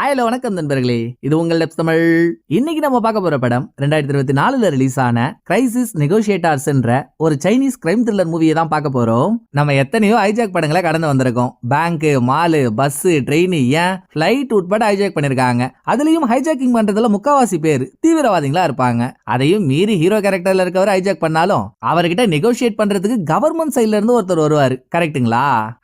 Hello வணக்கம் நண்பர்களே. இது உங்கள் டெப்ஸ் தமிழ். இன்னைக்கு நம்ம பார்க்க போற படம் ரெண்டாயிரத்தி இருபத்தி நாலுல ரிலீஸ் ஆன கிரைசிஸ் நெகோசியேட்டர்ஸ் என்ற ஒரு சைனீஸ் கிரைம் த்ரில்லர் மூவியை தான் பார்க்க போறோம். நம்ம எத்தனையோ ஹைஜாக் படங்களை கடந்து வந்திருக்கோம். பேங்க் மாலு பஸ் ட்ரெயின் ஏன் ஃபிளைட் உட்பட ஹைஜாக் பண்ணிருக்காங்க. அதுலயும் ஹைஜாக்கிங் பண்றதுல முக்காவாசி பேர் தீவிரவாதிகளா இருப்பாங்க. அதையும் மீறி ஹீரோ கேரக்டர்ல இருக்கவர் ஹைஜாக் பண்ணாலும் அவர்கிட்ட நெகோஷியேட் பண்றதுக்கு கவர்மெண்ட் சைட்லேருந்து ஒருத்தர் வருவார். கரெக்ட்டுங்களா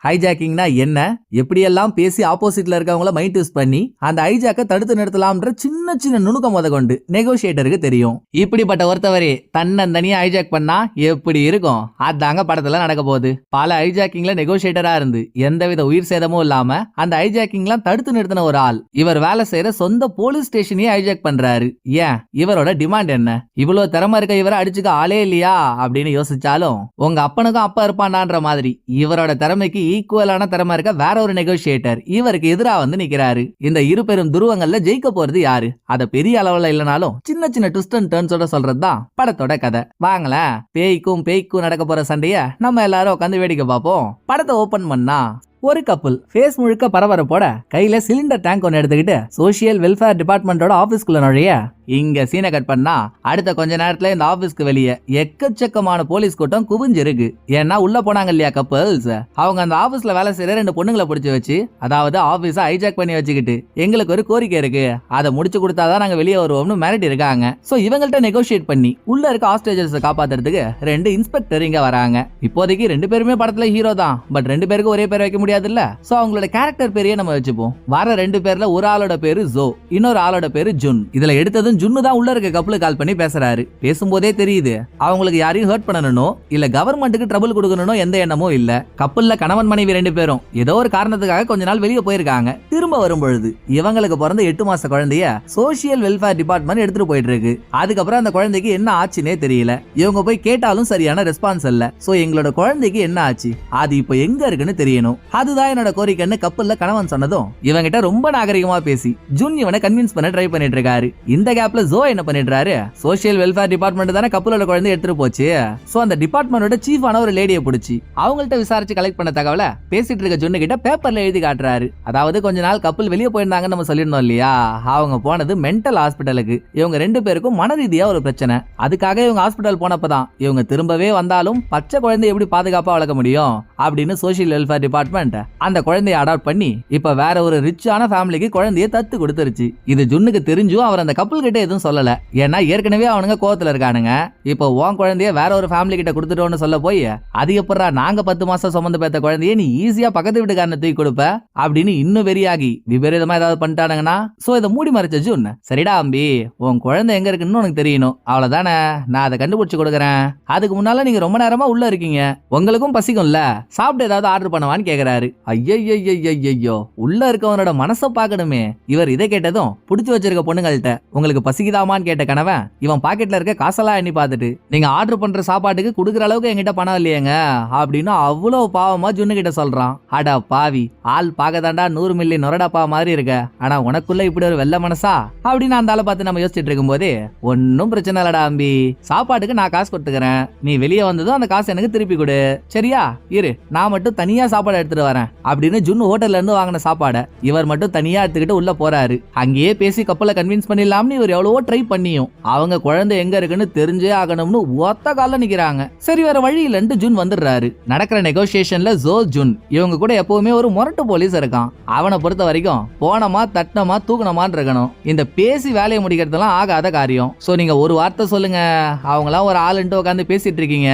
ஹைஜாக்கிங்னா என்ன? எப்படியெல்லாம் பேசி ஆப்போசிட்ல இருக்கவங்கள மைண்ட் யூஸ் பண்ணி அந்த ஹைஜாக்க தடுத்து நிறுத்தலாம்ன்ற சின்ன சின்ன நுணுக்கம் முத கொண்டு நெகோஷியேட்டருக்கு தெரியும். இப்படிப்பட்ட ஒருத்தவரே தன்னந்தனியா ஹைஜாக் பண்ணா எப்படி இருக்கும்? அதாங்க படத்துல நடக்க போகுது. பல ஹைஜாக்கிங்ல நெகோசியேட்டரா இருந்து எந்தவித உயிர் சேதமும் இல்லாம அந்த ஹைஜாக்கிங்லாம் தடுத்து நிறுத்தின ஒரு ஆள். இவர் வேலை செய்யற சொந்த போலீஸ் ஸ்டேஷனையே ஹைஜாக் பண்றாரு. ஏன்? இவரோட டிமாண்ட் என்ன? இவ்வளவு திறமை இருக்க இவரை அடிச்சுக்க ஆளே இல்லையா? அப்படின்னு யோசிச்சாலும் உங்க அப்பனுக்கும் அப்பா இருப்பானான்ற மாதிரி இவரோட திறமைக்கு ஈக்குவலான திறமை இருக்க வேற ஒரு நெகோஷியேட்டர் இவருக்கு எதிராக வந்து நிக்கிறாரு. இந்த இரு பெரும் துருவங்கள்ல ஜெயிக்க போறது யாரு? அத பெரிய அளவுல இல்லனாலும் சின்ன சின்ன ட்விஸ்ட் அண்ட் டர்ன்ஸோட சொல்றதுதான் படத்தோட கதை. வாங்களேன் பேய்க்கும் பேய்க்கும் நடக்க போற சண்டைய நம்ம எல்லாரும் உட்காந்து வேடிக்கை பார்ப்போம். படத்தை ஓபன் பண்ணா ஒரு கப்பல். ஃபேஸ் முழுக்க பரபரப்போட கையில சிலிண்டர் டேங்க் ஒன்று எடுத்துக்கிட்டு சோஷியல் வெல்ஃபேர் டிபார்ட்மெண்டோட ஆஃபீஸ்க்குள்ள நுழைய இங்க சீனை கட் பண்ணா அடுத்த கொஞ்ச நேரத்துல இந்த ஆபீஸ்க்கு வெளியே எக்கச்சக்கமான போலீஸ் கூட்டம் குவிஞ்சிருக்கு. ஏன்னா உள்ள போனாங்க இல்லையா கப்பல்ஸ் அவங்க அந்த ஆபீஸ்ல வேலை செய்யற ரெண்டு பொண்ணுங்களை பிடிச்சி வச்சு அதாவது ஆபீஸ ஹைஜாக் பண்ணி வச்சுக்கிட்டு எங்களுக்கு ஒரு கோரிக்கை இருக்கு. அதை முடிச்சு கொடுத்தாதான் நாங்க வெளியே வருவோம்னு மிரட்டி இருக்காங்க. சோ இவங்கள்ட்ட நெகோஷியேட் பண்ணி உள்ள இருக்க ஹாஸ்டேஜர்ஸ் காப்பாத்துறதுக்கு ரெண்டு இன்ஸ்பெக்டர் இங்க வராங்க. இப்போதைக்கு ரெண்டு பேருமே படத்துல ஹீரோ தான். பட் ரெண்டு பேருக்கு ஒரே பேர் வைக்க முடியாதுல்ல? சோ அவங்களோட கேரக்டர் பேரையே நம்ம வச்சுப்போம். வர ரெண்டு பேர்ல ஒரு ஆளோட பேரு ஜோ இன்னொரு ஆளோட பேரு ஜுன். இதுல எடுத்ததும் ஜுன்னு தான் உள்ள இருக்க கப்பலுக்கு கால் பண்ணி பேசுறாரு. பேசும்போதே தெரியுது. அவங்களுக்கு யாரையும் ஹர்ட் பண்ணணும்னோ இல்ல கவர்மெண்ட்டுக்கு ட்ரபிள் கொடுக்கணும்னோ எந்த எண்ணமும் இல்ல. கப்பல்ல கணவன் மனைவி ரெண்டு பேரும் ஏதோ ஒரு காரணத்துக்காக கொஞ்ச நாள் வெளியே போயிருக்காங்க. திரும்ப வரும்பொழுது இவங்களுக்கு பிறந்த எட்டு மாச குழந்தைய சோஷியல் வெல்ஃபேர் டிபார்ட்மெண்ட் எடுத்துட்டு போயிட்டு இருக்கு அதுக்கப்புறம் அந்த குழந்தைக்கு என்ன ஆச்சுன்னே தெரியல. இவங்க போய் கேட்டாலும் சரியான ரெஸ்பான்ஸ் இல்ல சோ எங்களோட குழந்தைக்கு என்ன ஆச்சு? அது இப்போ எங்க இருக்குன்னு தெரியணும். அதுதான் என்னோட கோரிக்கைன்னு கப்பல்ல கணவன் சொன்னதும் இவங்கிட்ட ரொம்ப நாகரிகமா பேசி ஜூன் இவனை கன்வின்ஸ் பண்ண ட்ரை பண்ணிட்டு இருக்காரு இந்த கேப்ல ஜோ என்ன பண்ணிடுறாரு சோஷியல் வெல்ஃபேர் டிபார்ட்மெண்ட் தானே கப்பலோட குழந்தை எடுத்துட்டு போச்சு. சோ அந்த டிபார்ட்மெண்டோட சீஃபான ஒரு லேடியை பிடிச்சி அவங்கள்ட்ட விசாரிச்சு கலெக்ட் பண்ண தகவலை பேசிட்டு இருக்க ஜொன்னு கிட்ட பேப்பர்ல எழுதி காட்டுறாரு. அதாவது கொஞ்ச நாள் கப்பல் வெளியே போயிருந்தாங்கன்னு நம்ம சொல்லியிருந்தோம் இல்லையா? அவங்க போனது மென்டல் ஹாஸ்பிட்டலுக்கு இவங்க ரெண்டு பேருக்கும் மன ரீதியா ஒரு பிரச்சனை. அதுக்காக இவங்க ஹாஸ்பிட்டல் போனப்பதான் இவங்க திரும்பவே வந்தாலும் பச்சை குழந்தை எப்படி பாதுகாப்பா வளர்க்க முடியும்? அப்படின்னு சோசியல் வெல்ஃபேர் டிபார்ட்மெண்ட் அந்த குழந்தைய அடாப்ட் பண்ணி இப்ப வேற ஒரு ரிச்சான ஃபேமிலிக்கு குழந்தைய தத்து கொடுத்துருச்சு. இது ஜுன்னுக்கு தெரிஞ்சும் அவர் அந்த கப்பல் கிட்ட எதுவும் சொல்லல. ஏன்னா ஏற்கனவே அவனுங்க கோவத்துல இருக்கானுங்க. இப்போ உன் குழந்தைய வேற ஒரு ஃபேமிலி கிட்ட கொடுத்துட்டோம்னு சொல்ல போய் அது எப்படா நாங்க பத்து மாசம் சுமந்து பேத்த குழந்தைய நீ ஈஸியா பக்கத்து வீட்டுக்காரனை தூக்கி கொடுப்ப அப்படின்னு இன்னும் வெறியாகி விபரீதமா ஏதாவது பண்ணிட்டானுங்கன்னா சோ இதை மூடி மறைச்ச ஜூன் சரிடா அம்பி உன் குழந்தை எங்க இருக்குன்னு உனக்கு தெரியணும். அவ்வளவுதானே நான் அதை கண்டுபிடிச்சு கொடுக்குறேன். அதுக்கு முன்னால நீங்க ரொம்ப நேரமா உள்ள இருக்கீங்க. உங்களுக்கும் பசிக்கும்ல. சாப்பிட்டு ஏதாவது ஆர்டர் பண்ணவான்னு பாக்குறாரு ஐயோ உள்ள இருக்கவனோட மனசை பார்க்கணுமே. இவர் இதை கேட்டதும் புடிச்சு வச்சிருக்க பொண்ணுங்கள்ட்ட உங்களுக்கு பசிக்குதாமான்னு கேட்ட கணவன் இவன் பாக்கெட்ல இருக்க காசெல்லாம் எண்ணி பார்த்துட்டு நீங்க ஆர்டர் பண்ற சாப்பாட்டுக்கு கொடுக்குற அளவுக்கு என்கிட்ட பணம் இல்லையங்க அப்படின்னு அவ்வளவு பாவமா ஜுன்னு கிட்ட சொல்றான். அடா பாவி ஆள் பார்க்கதாண்டா நூறு மில்லி நொரடாப்பா மாதிரி இருக்க. ஆனா உனக்குள்ள இப்படி ஒரு வெள்ள மனசா? அப்படின்னு அந்த ஆளை பார்த்து நம்ம யோசிச்சுட்டு இருக்கும்போது ஒன்னும் பிரச்சனை இல்லடா அம்பி. சாப்பாட்டுக்கு நான் காசு கொடுத்துக்கிறேன். நீ வெளியே வந்ததும் அந்த காசு எனக்கு திருப்பி கொடு. சரியா? இரு நான் மட்டும் தனியா சாப்பாடு எடுத்துட்டு வரேன் அப்படின்னு ஜுன் ஹோட்டல்ல இருந்து வாங்கின சாப்பாடை இவர் மட்டும் தனியா எடுத்துக்கிட்டு உள்ள போறாரு. அங்கேயே பேசி கப்பலை கன்வின்ஸ் பண்ணிடலாம்னு இவர் எவ்வளவோ ட்ரை பண்ணியும். அவங்க குழந்தை எங்க இருக்குன்னு தெரிஞ்சே ஆகணும்னு ஒத்த கால நிக்கிறாங்க. சரி வேற வழி இல்லைன்ட்டு ஜுன் வந்துடுறாரு. நடக்கிற நெகோசியேஷன்ல ஜோ ஜுன் இவங்க கூட எப்பவுமே ஒரு முரட்டு போலீஸ் இருக்கான். அவனை பொறுத்த வரைக்கும் போனமா தட்டமா தூக்கணமான் இருக்கணும். இந்த பேசி வேலையை முடிக்கிறதுலாம் ஆகாத காரியம். சோ நீங்க ஒரு வார்த்தை சொல்லுங்க. அவங்களாம் ஒரு ஆளுன்ட்டு உட்காந்து பேசிட்டு இருக்கீங்க.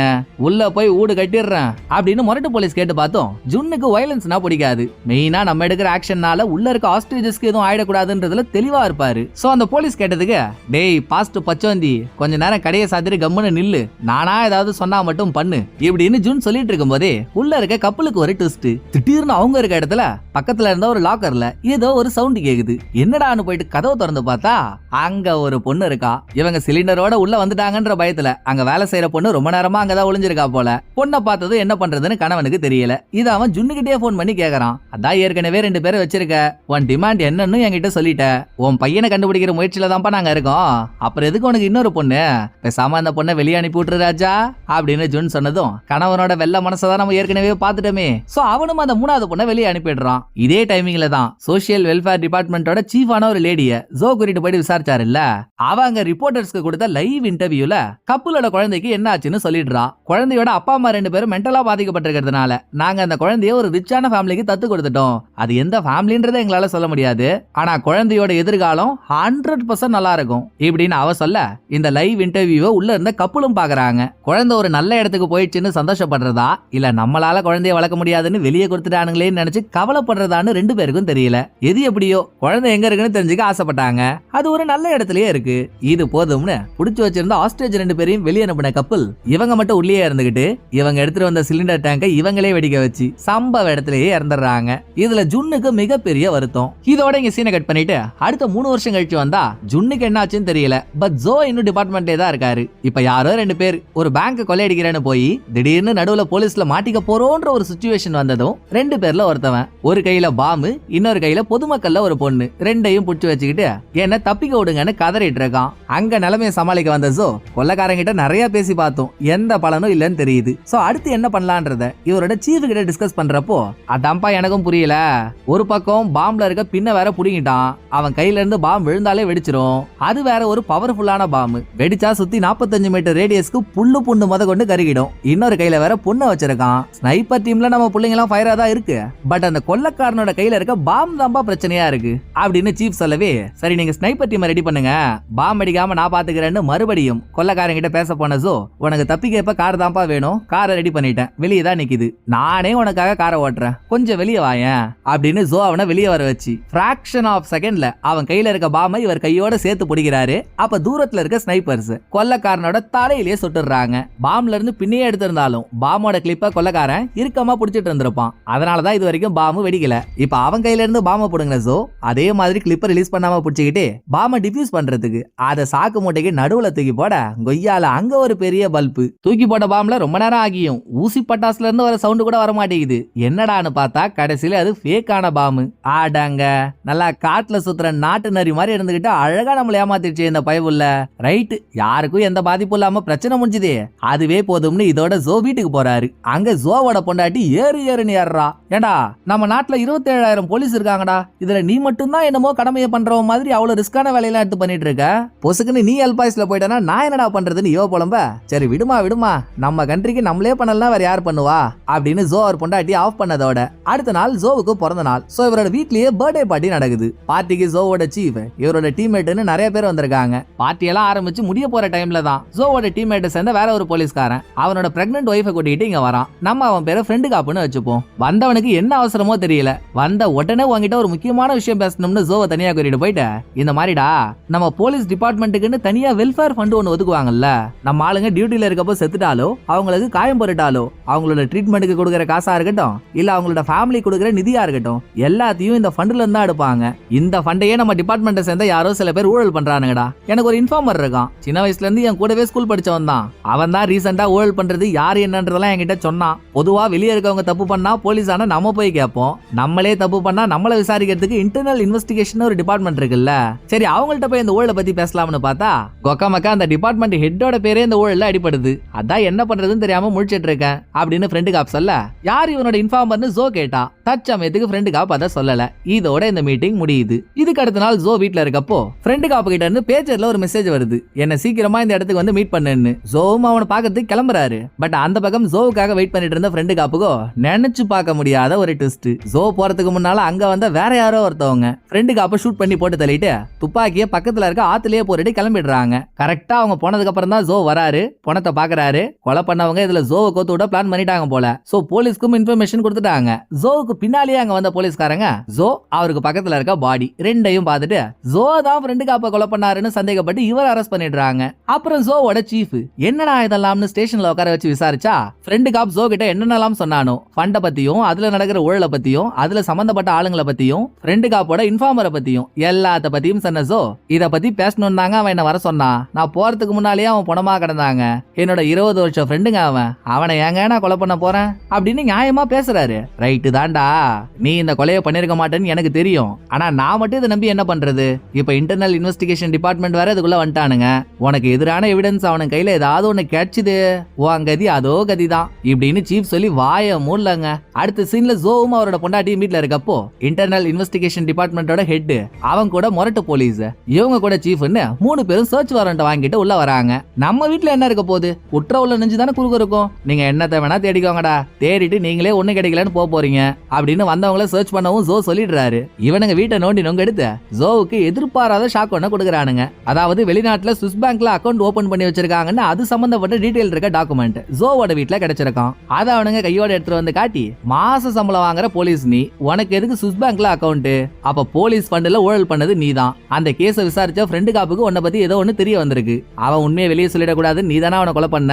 உள்ள போய் ஊடு கட்டிடுறேன் அப்படின்னு முரட்டு போலீஸ் கேட்டு பார்த்தோம். ஜுன்னுக்கு வயலன்ஸ்னா பிடிக்காது. மெயினா நம்ம எடுக்கிற ஆக்ஷன்னால உள்ள இருக்க ஆஸ்ட்ரேஜஸ்க்கு எதுவும் ஆயிடக்கூடாதுன்றதுல தெளிவா இருப்பாரு. சோ அந்த போலீஸ் கேட்டதுக்கு டேய் பாஸ்ட் பச்சோந்தி கொஞ்ச நேரம் கடையை சாத்திரி கம்முன்னு நில்லு. நானா ஏதாவது சொன்னா மட்டும் பண்ணு. இப்படின்னு ஜூன் சொல்லிட்டு இருக்கும்போதே உள்ள இருக்க கப்பலுக்கு ஒரு ட்விஸ்ட் திடீர்னு அவங்க இருக்க இடத்துல பக்கத்துல இருந்த ஒரு லாக்கர்ல ஏதோ ஒரு சவுண்ட் கேக்குது. என்னடான்னு போயிட்டு கதவை திறந்து பார்த்தா அங்க ஒரு பொண்ணு இருக்கா. இவங்க சிலிண்டரோட உள்ள வந்துட்டாங்கன்ற பயத்துல அங்க வேலை செய்யற பொண்ணு ரொம்ப நேரமா அங்கதான் ஒளிஞ்சிருக்கா போல. பொண்ணை பார்த்தது என்ன பண்றதுன்னு கணவனுக்கு தெரியல. இது அவன் ஜுன்னு ஃப்ரெண்டே ஃபோன் பண்ணி கேட்குறான் அதான் ஏற்கனவே ரெண்டு பேரை வச்சிருக்க. உன் டிமாண்ட் என்னன்னு என்கிட்ட சொல்லிட்ட. உன் பையனை கண்டுபிடிக்கிற முயற்சியில தான்ப்பா நாங்கள் இருக்கோம். அப்புறம் எதுக்கு உனக்கு இன்னொரு பொண்ணு? பேசாம அந்த பொண்ணை வெளியே அனுப்பி விட்டுரு ராஜா அப்படின்னு ஜூன் சொன்னதும் கணவனோட வெள்ள மனசை தான் நம்ம ஏற்கனவே பார்த்துட்டோமே. சோ அவனும் அந்த மூணாவது பொண்ணை வெளியே அனுப்பிடுறான் இதே டைமிங்ல தான் சோஷியல் வெல்ஃபேர் டிபார்ட்மெண்ட்டோட சீஃபான ஒரு லேடிய ஜோ கூட்டிட்டு போயிட்டு விசாரிச்சாரு இல்ல அவ அங்க ரிப்போர்ட்டர்ஸ்க்கு கொடுத்த லைவ் இன்டர்வியூல கப்புலோட குழந்தைக்கு என்ன ஆச்சுன்னு சொல்லிடுறா. குழந்தையோட அப்பா அம்மா ரெண்டு பேரும் மென்டலா பாதிக்கப்பட்டிருக்கிறதுனால நாங்க அந்த குழந்தைய ஒரு ரிச்சான ஃபேமிலிக்கு தத்து கொடுத்துட்டோம். அது எந்த ஃபேமிலின்றதை எங்களால சொல்ல முடியாது. ஆனா குழந்தையோட எதிர்காலம் ஹண்ட்ரட் பர்சன்ட் நல்லா இருக்கும் இப்படின்னு அவ சொல்ல இந்த லைவ் இன்டர்வியூவை உள்ள இருந்த கப்பலும் பாக்குறாங்க. குழந்தை ஒரு நல்ல இடத்துக்கு போயிடுச்சுன்னு சந்தோஷப்படுறதா? இல்ல நம்மளால குழந்தைய வளர்க்க முடியாதுன்னு வெளியே கொடுத்துட்டானுங்களேன்னு நினைச்சு கவலைப்படுறதான்னு ரெண்டு பேருக்கும் தெரியல. எது எப்படியோ குழந்தை எங்க இருக்குன்னு தெரிஞ்சுக்க ஆசைப்பட்டாங்க. அது ஒரு நல்ல இடத்துலயே இருக்கு. இது போதும்னு புடிச்சு வச்சிருந்த ஆஸ்ட்ரேஜ் ரெண்டு பேரையும் வெளியே அனுப்பின கப்பல் இவங்க மட்டும் உள்ளே இருந்துகிட்டு இவங்க எடுத்துட்டு வந்த சிலிண்டர் டேங்கை இவங்களே வெடிக்க வச்சு சம்பவ இடத்துலயே இறந்துடுறாங்க. இதுல ஜுன்னுக்கு மிகப்பெரிய வருத்தம். இதோட இங்க சீனை கட் பண்ணிட்டு அடுத்த மூணு வருஷம் கழிச்சு வந்தா ஜுன்னுக்கு என்னாச்சுன்னு தெரியல பட் ஜோ இன்னும் டிபார்ட்மெண்ட்லே தான் இருக்காரு. இப்ப யாரோ ரெண்டு பேர் ஒரு பேங்க் கொள்ளையடிக்கிறேன்னு போய் திடீர்னு நடுவுல போலீஸ்ல மாட்டிக்க போறோன்ற ஒரு சுச்சுவேஷன் வந்ததும் ரெண்டு பேர்ல ஒருத்தவன் ஒரு கையில பாம்பு இன்னொரு கையில பொதுமக்கள்ல ஒரு பொண்ணு ரெண்டையும் புடிச்சு வச்சுக்கிட்டு என்ன தப்பிக்க விடுங்கன்னு கதறிட்டு இருக்கான். அங்க நிலைமையை சமாளிக்க வந்த ஜோ கொள்ளக்காரங்கிட்ட நிறைய பேசி பார்த்தோம் எந்த பலனும் இல்லைன்னு தெரியுது. சோ அடுத்து என்ன பண்ணலான்றத இவரோட சீஃப் கிட்ட டிஸ்கஸ் பண்றப்போ அதான்ப்பா எனக்கும் புரியல. ஒரு பக்கம் பாம்புல இருக்க பின்ன வேற புடுங்கிட்டான். அவன் கையில இருந்து பாம்பு விழுந்தாலே வெடிச்சிரும். அது வேற ஒரு பவர்ஃபுல்லான பாம்பு வெடிச்சா சுத்தி 45 மீட்டர் ரேடியஸ்க்கு புல்லு புண்ணு முத கொண்டு கருகிடும். இன்னொரு கையில வேற புண்ணை வச்சிருக்கான். ஸ்னைப்பர் டீம்ல நம்ம பிள்ளைங்க எல்லாம் ஃபயரா தான் இருக்கு. பட் அந்த கொள்ளக்காரனோட கையில இருக்க பாம்பு தான்பா பிரச்சனையா இருக்கு. அப்படின்னு சீஃப் சொல்லவே சரி நீங்க ஸ்னைப்பர் டீமை ரெடி பண்ணுங்க. பாம்பு அடிக்காம நான் பாத்துக்கிறேன்னு மறுபடியும் கொள்ளக்காரன் கிட்ட பேச போனசோ உனக்கு தப்பிக்க எப்ப கார் தான்ப்பா வேணும். காரை ரெடி பண்ணிட்டேன். வெளியே தான் நிக்குது. நானே உனக்காக காரை ஓட்டுறேன். கொஞ்சம் வெளியே வாயேன் அப்படின்னு ஜோ அவனை வெளியே வர வச்சு. ஃபிராக்ஷன் ஆஃப் செகண்ட்ல அவன் கையில இருக்க பாமை இவர் கையோட சேர்த்து பிடிக்கிறாரு. அப்ப தூரத்துல இருக்க ஸ்னைப்பர்ஸ் கொல்லக்காரனோட தலையிலேயே சுட்டுறாங்க பாம்ல இருந்து பின்னே எடுத்திருந்தாலும் பாமோட கிளிப்ப கொல்லக்காரன் இறுக்கமா பிடிச்சிட்டு இருந்திருப்பான். அதனாலதான் இது வரைக்கும் பாம்பு வெடிக்கல. இப்ப அவன் கையில இருந்து பாம்பை பிடுங்கின ஜோ அதே மாதிரி கிளிப்ப ரிலீஸ் பண்ணாம பிடிச்சிக்கிட்டு பாம்பை டிஃப்யூஸ் பண்றதுக்கு அதை சாக்கு மூட்டைக்கு நடுவுல தூக்கி போட கொய்யால அங்க ஒரு பெரிய பல்பு தூக்கி போட்ட பாம்புல ரொம்ப நேரம் ஆகியும். ஊசி பட்டாசுல இருந்து வர சவுண்டு கூட வர மாட்டேங்குது என்னடான்னு பார்த்தா கடைசியில் அது ஃபேக்கான பாம்பு ஆடாங்க. நல்லா காட்டில் சுத்துற நாட்டு நரி மாதிரி இருந்துகிட்டு அழகா நம்மளை ஏமாத்திடுச்சு இந்த பயவுள்ள ரைட்டு யாருக்கும் எந்த பாதிப்பும் இல்லாம பிரச்சனை முடிஞ்சுதே. அதுவே போதும்னு இதோட ஜோ வீட்டுக்கு போறாரு. அங்க ஜோவோட பொண்டாட்டி ஏறு ஏறுன்னு ஏறுறா. ஏண்டா நம்ம நாட்டுல இருபத்தேழாயிரம் போலீஸ் இருக்காங்கடா. இதுல நீ மட்டும்தான் என்னமோ கடமையை பண்ற மாதிரி அவ்வளவு ரிஸ்கான வேலையெல்லாம் எடுத்து பண்ணிட்டு இருக்க பொசுக்குன்னு நீ எல்பாய்ஸ்ல போயிட்டனா நான் என்னடா பண்றதுன்னு யோ புலம்ப. சரி விடுமா விடுமா. நம்ம கண்ட்ரிக்கு நம்மளே பண்ணலாம் வேற யார் பண்ணுவா? அப்படின்னு ஜோ அவர் பொண்டாட்டி ஆஃப் பண்ணதோட அடுத்த நாள் ஜோவுக்கு பிறந்த நாள். சோ இவரோட வீட்லயே பர்த்டே பார்ட்டி நடக்குது. பார்ட்டிக்கு ஜோவோட சீஃப் இவரோட டீம்மேட்னு நிறைய பேர் வந்திருக்காங்க. பார்ட்டி எல்லாம் ஆரம்பிச்சு முடிய போற டைம்ல தான் ஜோவோட டீம்மேட்டை சேர்ந்த வேற ஒரு போலீஸ்காரன் அவனோட பிரெக்னன்ட் ஒய்ஃபை கூட்டிகிட்டு இங்க வரான். நம்ம அவன் பேரை ஃப்ரெண்டு காப்புன்னு வச்சுப்போம். வந்தவனுக்கு என்ன அவசரமோ தெரியல. வந்த உடனே உங்ககிட்ட ஒரு முக்கியமான விஷயம் பேசணும்னு ஜோவை தனியா கூட்டிட்டு போயிட்டு. இந்த மாதிரிடா நம்ம போலீஸ் டிபார்ட்மெண்ட்டுக்குன்னு தனியா வெல்ஃபேர் ஃபண்ட் ஒன்று ஒதுக்குவாங்கல்ல நம்ம ஆளுங்க டியூட்டியில் இருக்கப்போ செத்துட்டாலோ அவங்களுக்கு காயம் போட்டுட்டாலோ அவங்களோட ட்ரீட்மெண்ட்டுக்கு கொடுக்குற காசா இருக்கட்டும் இல்லை அவங்களோட ஃபேமிலி கொடுக்குற நிதியாக இருக்கட்டும் எல்லாத்தையும் இந்த ஃபண்ட்ல இருந்தா எடுப்பாங்க. இந்த ஃபண்டையே நம்ம டிபார்ட்மெண்ட்டை சேர்ந்த யாரோ சில பேர் ஊழல் பண்றானுங்கடா. எனக்கு ஒரு இன்ஃபார்மர் இருக்கான். சின்ன வயசுலேருந்து என் கூடவே ஸ்கூல் படிச்சவன் தான். அவன் தான் ரீசெண்டாக ஊழல் பண்ணுறது யார் என்னன்றதெல்லாம் என்கிட்ட சொன்னான். பொதுவாக வெளியே இருக்கவங்க தப்பு பண்ணா போலீஸ் நம்ம போய் கேட்போம். நம்மளே தப்பு பண்ணா நம்மளை விசாரிக்கிறதுக்கு இன்டர்னல் இன்வெஸ்டிகேஷன் ஒரு டிபார்ட்மெண்ட் இருக்குல்ல. சரி அவங்கள்ட்ட போய் இந்த ஊழலை பற்றி பேசலாம்னு பார்த்தா கொக்க மக்கா அந்த டிபார்ட்மெண்ட் ஹெட்டோட பேரே இந்த ஊழலில் அடிப்படுது அதான் என்ன பண்ணுறதுன்னு தெரியாமல் முழிச்சிட்டு இருக்கேன் அப்படின்னு ஃப்ரெண்டு காப்ஸ் யார் இவனோட இன்ஃபார்ம் இன்ஃபார்மர்னு ஜோ கேட்டான் தற்சமயத்துக்கு ஃப்ரெண்டு காப் அதை சொல்லல. இதோட இந்த மீட்டிங் முடியுது. இதுக்கு அடுத்த நாள் ஜோ வீட்டுல இருக்கப்போ ஃப்ரெண்டு காப்பு கிட்ட இருந்து பேச்சர்ல ஒரு மெசேஜ் வருது. என்ன சீக்கிரமா இந்த இடத்துக்கு வந்து மீட் பண்ணுன்னு. ஜோவும் அவனை பார்க்கறதுக்கு கிளம்புறாரு. பட் அந்த பக்கம் ஜோவுக்காக வெயிட் பண்ணிட்டு இருந்த ஃப்ரெண்டு காப்புக்கோ நினைச்சு பார்க்க முடியாத ஒரு ட்விஸ்ட் ஜோ போறதுக்கு முன்னால அங்க வந்த வேற யாரோ ஒருத்தவங்க ஃப்ரெண்டு காப்ப ஷூட் பண்ணி போட்டு தள்ளிட்டு துப்பாக்கிய பக்கத்துல இருக்க ஆத்துலயே போட்டுட்டு கிளம்பிடுறாங்க. கரெக்டா அவங்க போனதுக்கு அப்புறம் தான் ஜோ வராரு பணத்தை பாக்குறாரு. கொலை பண்ணவங்க இதுல ஜோவை கோத்து விட பிளான் பண்ணிட்டாங்க போல. சோ போலீஸ்க்கும் இன்ஃபர்மேஷன் கொடுத்துட்டாங்க. ஜோவுக்கு பின்னாலேயே அங்க வந்த போலீஸ்காரங்க ஜோ அவருக்கு பக்கத்துல இருக்க பாடி ரெண்டையும் பார்த்துட்டு ஜோ தான் ஃப்ரெண்டு காப்ப கொலை பண்ணாருன்னு சந்தேகப்பட்டு இவர் அரெஸ்ட் பண்ணிடுறாங்க. அப்புறம் ஜோவோட சீஃப் என்னடா இதெல்லாம்னு ஸ்டேஷன்ல உட்கார வச்சு விசாரிச்சா ஃப்ரெண்டு காப் ஜோ கிட்ட என்னென்னலாம் சொன்னானோ ஃபண்டை பத்தியும் அதுல நடக்கிற ஊழலை பத்தியும் அதுல சம்பந்தப்பட்ட ஆளுங்களை பத்தியும் ஃப்ரெண்டு காப்போட இன்ஃபார்மரை பத்தியும் எல்லாத்த பத்தியும் சொன்ன ஜோ இத பத்தி பேசணும்னாங்க அவன் என்ன வர சொன்னான் நான் போறதுக்கு முன்னாலேயே அவன் பணமா கிடந்தாங்க. என்னோட இருபது வருஷம் ஃப்ரெண்டுங்க அவன். அவனை ஏங்க நான் கொலை பண்ண போறேன்? அப்படின்னு நியாயமா பேசுற சொல்றாரு. ரைட்டு தான்டா. நீ இந்த கொலையை பண்ணிருக்க மாட்டேன்னு எனக்கு தெரியும். ஆனா நான் மட்டும் இதை நம்பி என்ன பண்றது? இப்ப இன்டர்னல் இன்வெஸ்டிகேஷன் டிபார்ட்மெண்ட் வேற இதுக்குள்ள வந்துட்டானுங்க. உனக்கு எதிரான எவிடன்ஸ் அவனுக்கு கையில ஏதாவது ஒண்ணு கிடைச்சுது. உன் கதி அதோ கதிதான். இப்படின்னு சீஃப் சொல்லி வாய மூடலங்க. அடுத்த சீன்ல ஜோவும் அவரோட பொண்டாட்டியும் வீட்ல இருக்கப்போ இன்டர்னல் இன்வெஸ்டிகேஷன் டிபார்ட்மெண்டோட ஹெட் அவன் கூட முரட்டு போலீஸ் இவங்க கூட சீஃப்னு மூணு பேரும் சர்ச் வாரண்ட் வாங்கிட்டு உள்ள வராங்க. நம்ம வீட்ல என்ன இருக்க போகுது? குற்ற உள்ள நெஞ்சு தானே குறுக்க இருக்கும். நீங்க என்னத்தை வேணா தேடிக்கோங்கடா. தேடிட்டு நீங்களே ஒண்ணு கிடைக்கலன்னு போக போறீங்க அப்படின்னு வந்தவங்கள சர்ச் பண்ணவும் ஜோ சொல்லிடுறாரு. இவனுங்க வீட்டை நோண்டி நொங்க எடுத்து ஜோவுக்கு எதிர்பாராத ஷாக் ஒண்ணு கொடுக்குறானுங்க. அதாவது வெளிநாட்டுல சுவிஸ் பேங்க்ல அக்கௌண்ட் ஓபன் பண்ணி வச்சிருக்காங்கன்னு அது சம்பந்தப்பட்ட டீடைல் இருக்க டாக்குமெண்ட் ஜோவோட வீட்டுல கிடைச்சிருக்கான். அதை அவனுங்க கையோட எடுத்துட்டு வந்து காட்டி மாச சம்பளம் வாங்குற போலீஸ் நீ உனக்கு எதுக்கு சுவிஸ் பேங்க்ல அக்கௌண்ட் அப்ப போலீஸ் ஃபண்ட்ல ஊழல் பண்ணது நீதான். அந்த கேஸை விசாரிச்ச ஃப்ரெண்டு காப்புக்கு உன்னை பத்தி ஏதோ ஒன்று தெரிய வந்திருக்கு. அவன் உண்மையை வெளியே சொல்லிடக்கூடாது நீ தானே அவனை கொலை பண்ண?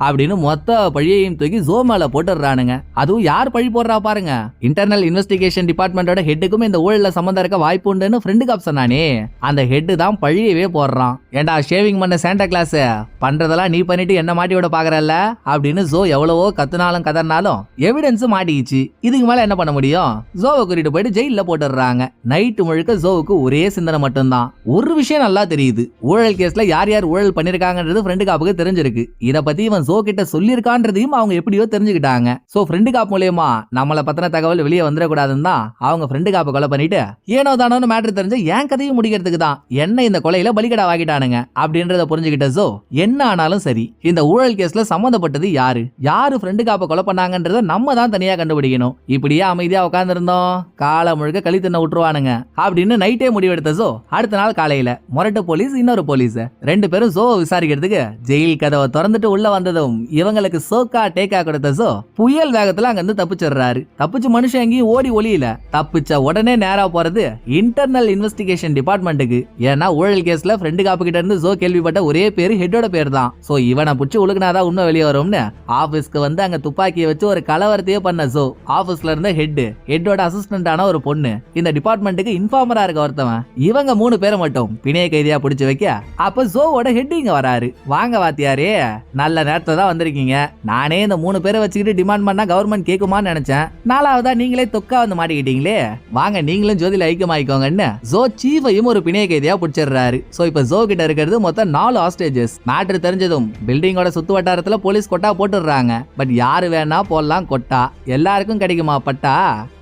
அப்படின்னு மொத்த பழியையும் தூக்கி ஜோ மேல போட்டுடுறானுங்க. அதுவும் யார் பழி போடுறா பாருங்க. இன்டர்னல் இன்வெஸ்டிகேஷன் டிபார்ட்மெண்டோட ஹெட்டுக்கும் இந்த ஊழல்ல சம்மந்தம் இருக்க வாய்ப்பு உண்டுன்னு ஃப்ரெண்டு காப் சொன்னானே அந்த ஹெட்டு தான் பழியவே போடுறான். ஏண்டா ஷேவிங் பண்ண சாண்டா கிளாஸ் பண்றதெல்லாம் நீ பண்ணிட்டு என்ன மாட்டி விட பாக்குறல்ல? அப்படின்னு ஜோ எவ்வளவோ கத்துனாலும் கதர்னாலும் எவிடன்ஸும் மாட்டிக்கிச்சு. இதுக்கு மேல என்ன பண்ண முடியும்? ஜோவை கூட்டிட்டு போயிட்டு ஜெயில போட்டுடுறாங்க. நைட்டு முழுக்க ஜோவுக்கு ஒரே சிந்தனை மட்டும்தான். ஒரு விஷயம் நல்லா தெரியுது. ஊழல் கேஸ்ல யார் யார் ஊழல் பண்ணிருக்காங்கன்றது ஃப்ரெண்டு காப்புக்கு தெரிஞ்சிருக்கு. இதை பத்தி இவன் ஜோ கிட்ட சொல்லியிருக்கான்றதையும் அவங்க எப்படியோ தெரிஞ்சுக்கிட்டாங்க. சோ ஃப்ரெண்டு காப் மூலியமா நம்மளை பத்தின தகவல் வெளியே வந்துடக்கூடாதுன்னு தான் அவங்க ஃப்ரெண்டு காப்பை கொலை பண்ணிட்டு ஏனோ தானோன்னு மேட்ரு தெரிஞ்சு என் கதையும் முடிக்கிறதுக்கு தான் என்ன இந்த கொலையில பலிகடா வாங்கிட்டானுங்க அப்படின்றத புரிஞ்சுக்கிட்ட ஜோ என்ன ஆனாலும் சரி இந்த ஊழல் கேஸ்ல சம்மந்தப்பட்டது யாரு? யாரு ஃப்ரெண்டு காப்பை கொலை பண்ணாங்கன்றத நம்ம தான் தனியா கண்டுபிடிக்கணும். இப்படியே அமைதியா உட்காந்துருந்தோம் காலை முழுக்க களி தின்ன விட்டுருவானுங்க அப்படின்னு நைட்டே முடிவெடுத்த ஜோ அடுத்த நாள் காலையில முரட்டு போலீஸ் இன்னொரு போலீஸ். ரெண்டு பேரும் ஜோவை விசாரிக்கிறதுக்கு ஜெயில் கதவை திறந்துட்டு உள்ள வந்ததும் இவங்களுக்கு சோக்கா டேக்கா கொடுத்த ஜோ புயல் வேகத்துல அங்க இருந்து தப்பிச்சிடுறாரு. தப்பிச்சு மனுஷன் எங்கேயும் ஓடி ஒளியில. தப்பிச்ச உடனே நேரா போறது இன்டர்னல் இன்வெஸ்டிகேஷன் டிபார்ட்மெண்ட்டுக்கு ஏன்னா ஊழல் கேஸ்ல ஃப்ரெண்டு காப்பு கிட்ட இருந்து ஜோ கேள்விப்பட்ட ஒரே பேரு ஹெட்டோட பேர் தான். சோ இவனை புடிச்சு உழுகுனாதான் உண்மை வெளியே வரும்னு. ஆபீஸ்க்கு வந்து அங்க துப்பாக்கியை வச்சு ஒரு கலவரத்தையே பண்ண ஜோ ஆபீஸ்ல இருந்த ஹெட் ஹெட்டோட அசிஸ்டன்டான ஒரு பொண்ணு. இந்த டிபார்ட்மெண்ட்டுக்கு இன்ஃபார்மரா இருக்க ஒருத்தவன். இவங்க மூணு பேரை மட்டும். பிணைய கைதியா புடிச்சு வைக்க. அப்ப ஜோவோட ஹெட் இங்க வராரு. வாங்க வாத்தியாரே நல்ல நேரத்துல தான் வந்திருக்கீங்க. நானே இந்த மூணு பேரை வச்சுக்கிட்டு டிமாண்ட் பண்ணா கவர்மெண்ட் கேக்குமான்னு நினைச்சேன். நாலாவதா நீங்களே தொக்கா வந்து மாட்டிக்கிட்டீங்களே. வாங்க நீங்களும் ஜோதியில ஐக்கியமாயிக்கோங்கன்னு ஜோ சீஃபையும் ஒரு பிணைய கைதியா பிடிச்சிடுறாரு. சோ இப்ப ஜோ கிட்ட இருக்கிறது மொத்தம் நாலு ஹாஸ்டேஜஸ் மேட்ரு தெரிஞ்சதும் பில்டிங்கோட சுத்து வட்டாரத்துல போலீஸ் கொட்டா போட்டுடுறாங்க. பட் யாரு வேணா போடலாம் கொட்டா. எல்லாருக்கும் கிடைக்குமா பட்டா?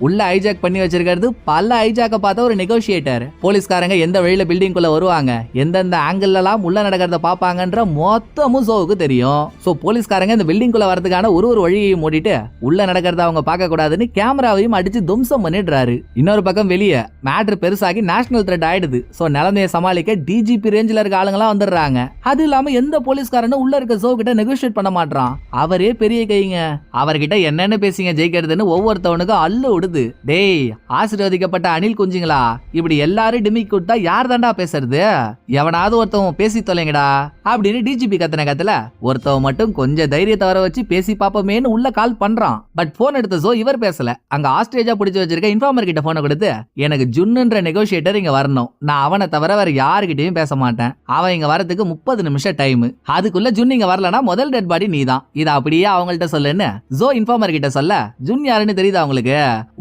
உள்ள ஹைஜாக் பண்ணி வச்சிருக்கிறது பல ஹைஜாக்க பார்த்த ஒரு நெகோசியேட்டர் போலீஸ்காரங்க எந்த வழியில பில்டிங் குள்ள வருவாங்க? எந்தெந்த ஆங்கிள் எல்லாம் உள்ள நடக்கிறத பாப்பாங்கன்ற மொத்தமும் ஜோவுக்கு தெரியும். சோ போலீஸ்காரங்க இந்த பில்டிங் குள்ள வரதுக்கான ஒரு ஒரு வழியையும் மூடிட்டு உள்ள நடக்கிறத அவங்க பார்க்க கூடாதுன்னு கேமராவையும் அடிச்சு தும்சம் பண்ணிடுறாரு. இன்னொரு பக்கம் வெளியே மேட்ரு பெருசாகி நேஷனல் த்ரெட் ஆயிடுது. சோ நிலைமையை சமாளிக்க டிஜிபி ரேஞ்சில் இருக்க ஆளுங்களாம் வந்துடுறாங்க. அது இல்லாம எந்த போலீஸ்காரனும் உள்ள இருக்க ஜோ கிட்ட நெகோஷியேட் பண்ண மாட்டான் அவரே பெரிய கைங்க. அவர்கிட்ட என்னென்ன பேசிங்க ஜெயிக்கிறதுன்னு ஒவ்வொருத்தவனுக்கும் அல்லு விடுது. டேய் ஆசீர்வதிக்கப்பட்ட அனில் குஞ்சுங்களா? இப்படி எல்லாரும் டிமிக் கொடுத்தா யார் தாண்டா பேசுறது? எவனாவது ஒருத்தவன் பேசி தொலைங்கடா? அப்படின்னு டிஜிபி கத்தன கத்துல ஒருத்தவன் மட்டும் கொஞ்சம் தைரியத்தை வர வச்சு பேசி பார்ப்போமேன்னு உள்ள கால் பண்றான். பட் போன் எடுத்த ஜோ இவர் பேசல. அங்க ஆஸ்ட்ரேஜா பிடிச்சி வச்சிருக்க இன்ஃபார்மர் கிட்ட போனை கொடுத்து எனக்கு ஜுன்னுன்ற நெகோஷியேட்டர் இங்க வரணும். நான் அவனை தவிர வேற யாருகிட்டயும் பேச மாட்டேன். அவன் இங்க வரதுக்கு முப்பது நிமிஷம் டைம் அதுக்குள்ள ஜுன் இங்க வரலனா முதல் டெட் பாடி நீதான். இதை அப்படியே அவங்கள்ட்ட சொல்லுன்னு ஜோ இன்ஃபார்மர் கிட்ட சொல்ல ஜுன் யாருன்னு தெரியுதா உங்களுக்கு?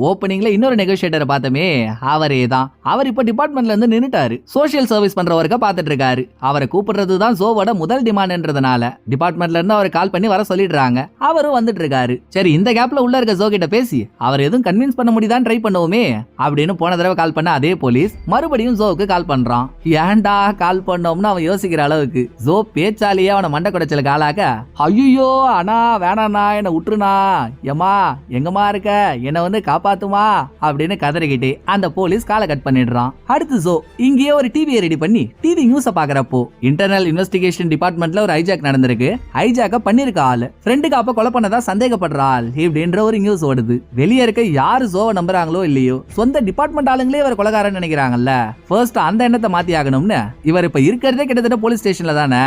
ஓப்பனிங்ல இன்னொரு நெகோஷியேட்டரை பார்த்தமே அவரே தான். அவர் இப்ப டிபார்ட்மெண்ட்ல இருந்து நின்னுட்டாரு. சோஷியல் சர்வீஸ் பண்றவருக்க பாத்துட்டு பார்த்துட்டு இருக்காரு. அவரை கூப்பிடுறது தான் ஜோவோட முதல் டிமாண்ட்ன்றதுனால டிபார்ட்மெண்ட்ல இருந்து அவரை கால் பண்ணி வர சொல்லிடுறாங்க. அவரும் வந்துட்டு இருக்காரு. சரி இந்த கேப்ல உள்ள இருக்க ஜோ கிட்ட பேசி அவர் எதுவும் கன்வின்ஸ் பண்ண முடியுதான்னு ட்ரை பண்ணுவோமே அப்படின்னு போன தடவை கால் பண்ண அதே போலீஸ் மறுபடியும் ஜோவுக்கு கால் பண்றான். ஏன்டா கால் பண்ணோம்னு அவன் யோசிக்கிற அளவுக்கு? ஜோ பேச்சாலேயே அவனை மண்டை குடைச்சலுக்கு ஆளாக்க ஐயோ அண்ணா வேணாண்ணா என்னை விட்டுருண்ணா ஏமா எங்கம்மா இருக்க? என்னை வந்து காப்பாத்துமா? அப்படின்னு கதறிக்கிட்டே அந்த போலீஸ் காலை கட் பண்ணிடுறான். அடுத்து ஜோ இங்கேயே ஒரு டிவியை ரெடி பண்ணி டிவி நியூஸ பாக்குறப்போ இன்டர்னல் இன்வெஸ்டிகேஷன் டிபார்ட்மெண்ட்ல ஒரு ஹைஜாக் நடந்திருக்கு. ஹைஜாக்க பண்ணிருக்க ஆள். ஃப்ரெண்டுக்கு அப்ப கொலை பண்ணதா சந்தேகப்படுற ஆள் இப்படின்ற ஒரு நியூஸ் ஓடுது. வெளியே இருக்க யாரு ஜோவை நம்புறாங்களோ இல்லையோ சொந்த டிபார்ட்மெண்ட் ஆளுங்களே இவர் கொலகாரன்னு நினைக்கிறாங்கல்ல. ஃபர்ஸ்ட் அந்த எண்ணத்தை மாத்தி ஆகணும்னு இவர் இப்ப இருக்கிறதே கிட்டத்தட்ட போலீஸ் ஸ்டேஷன்ல தானே.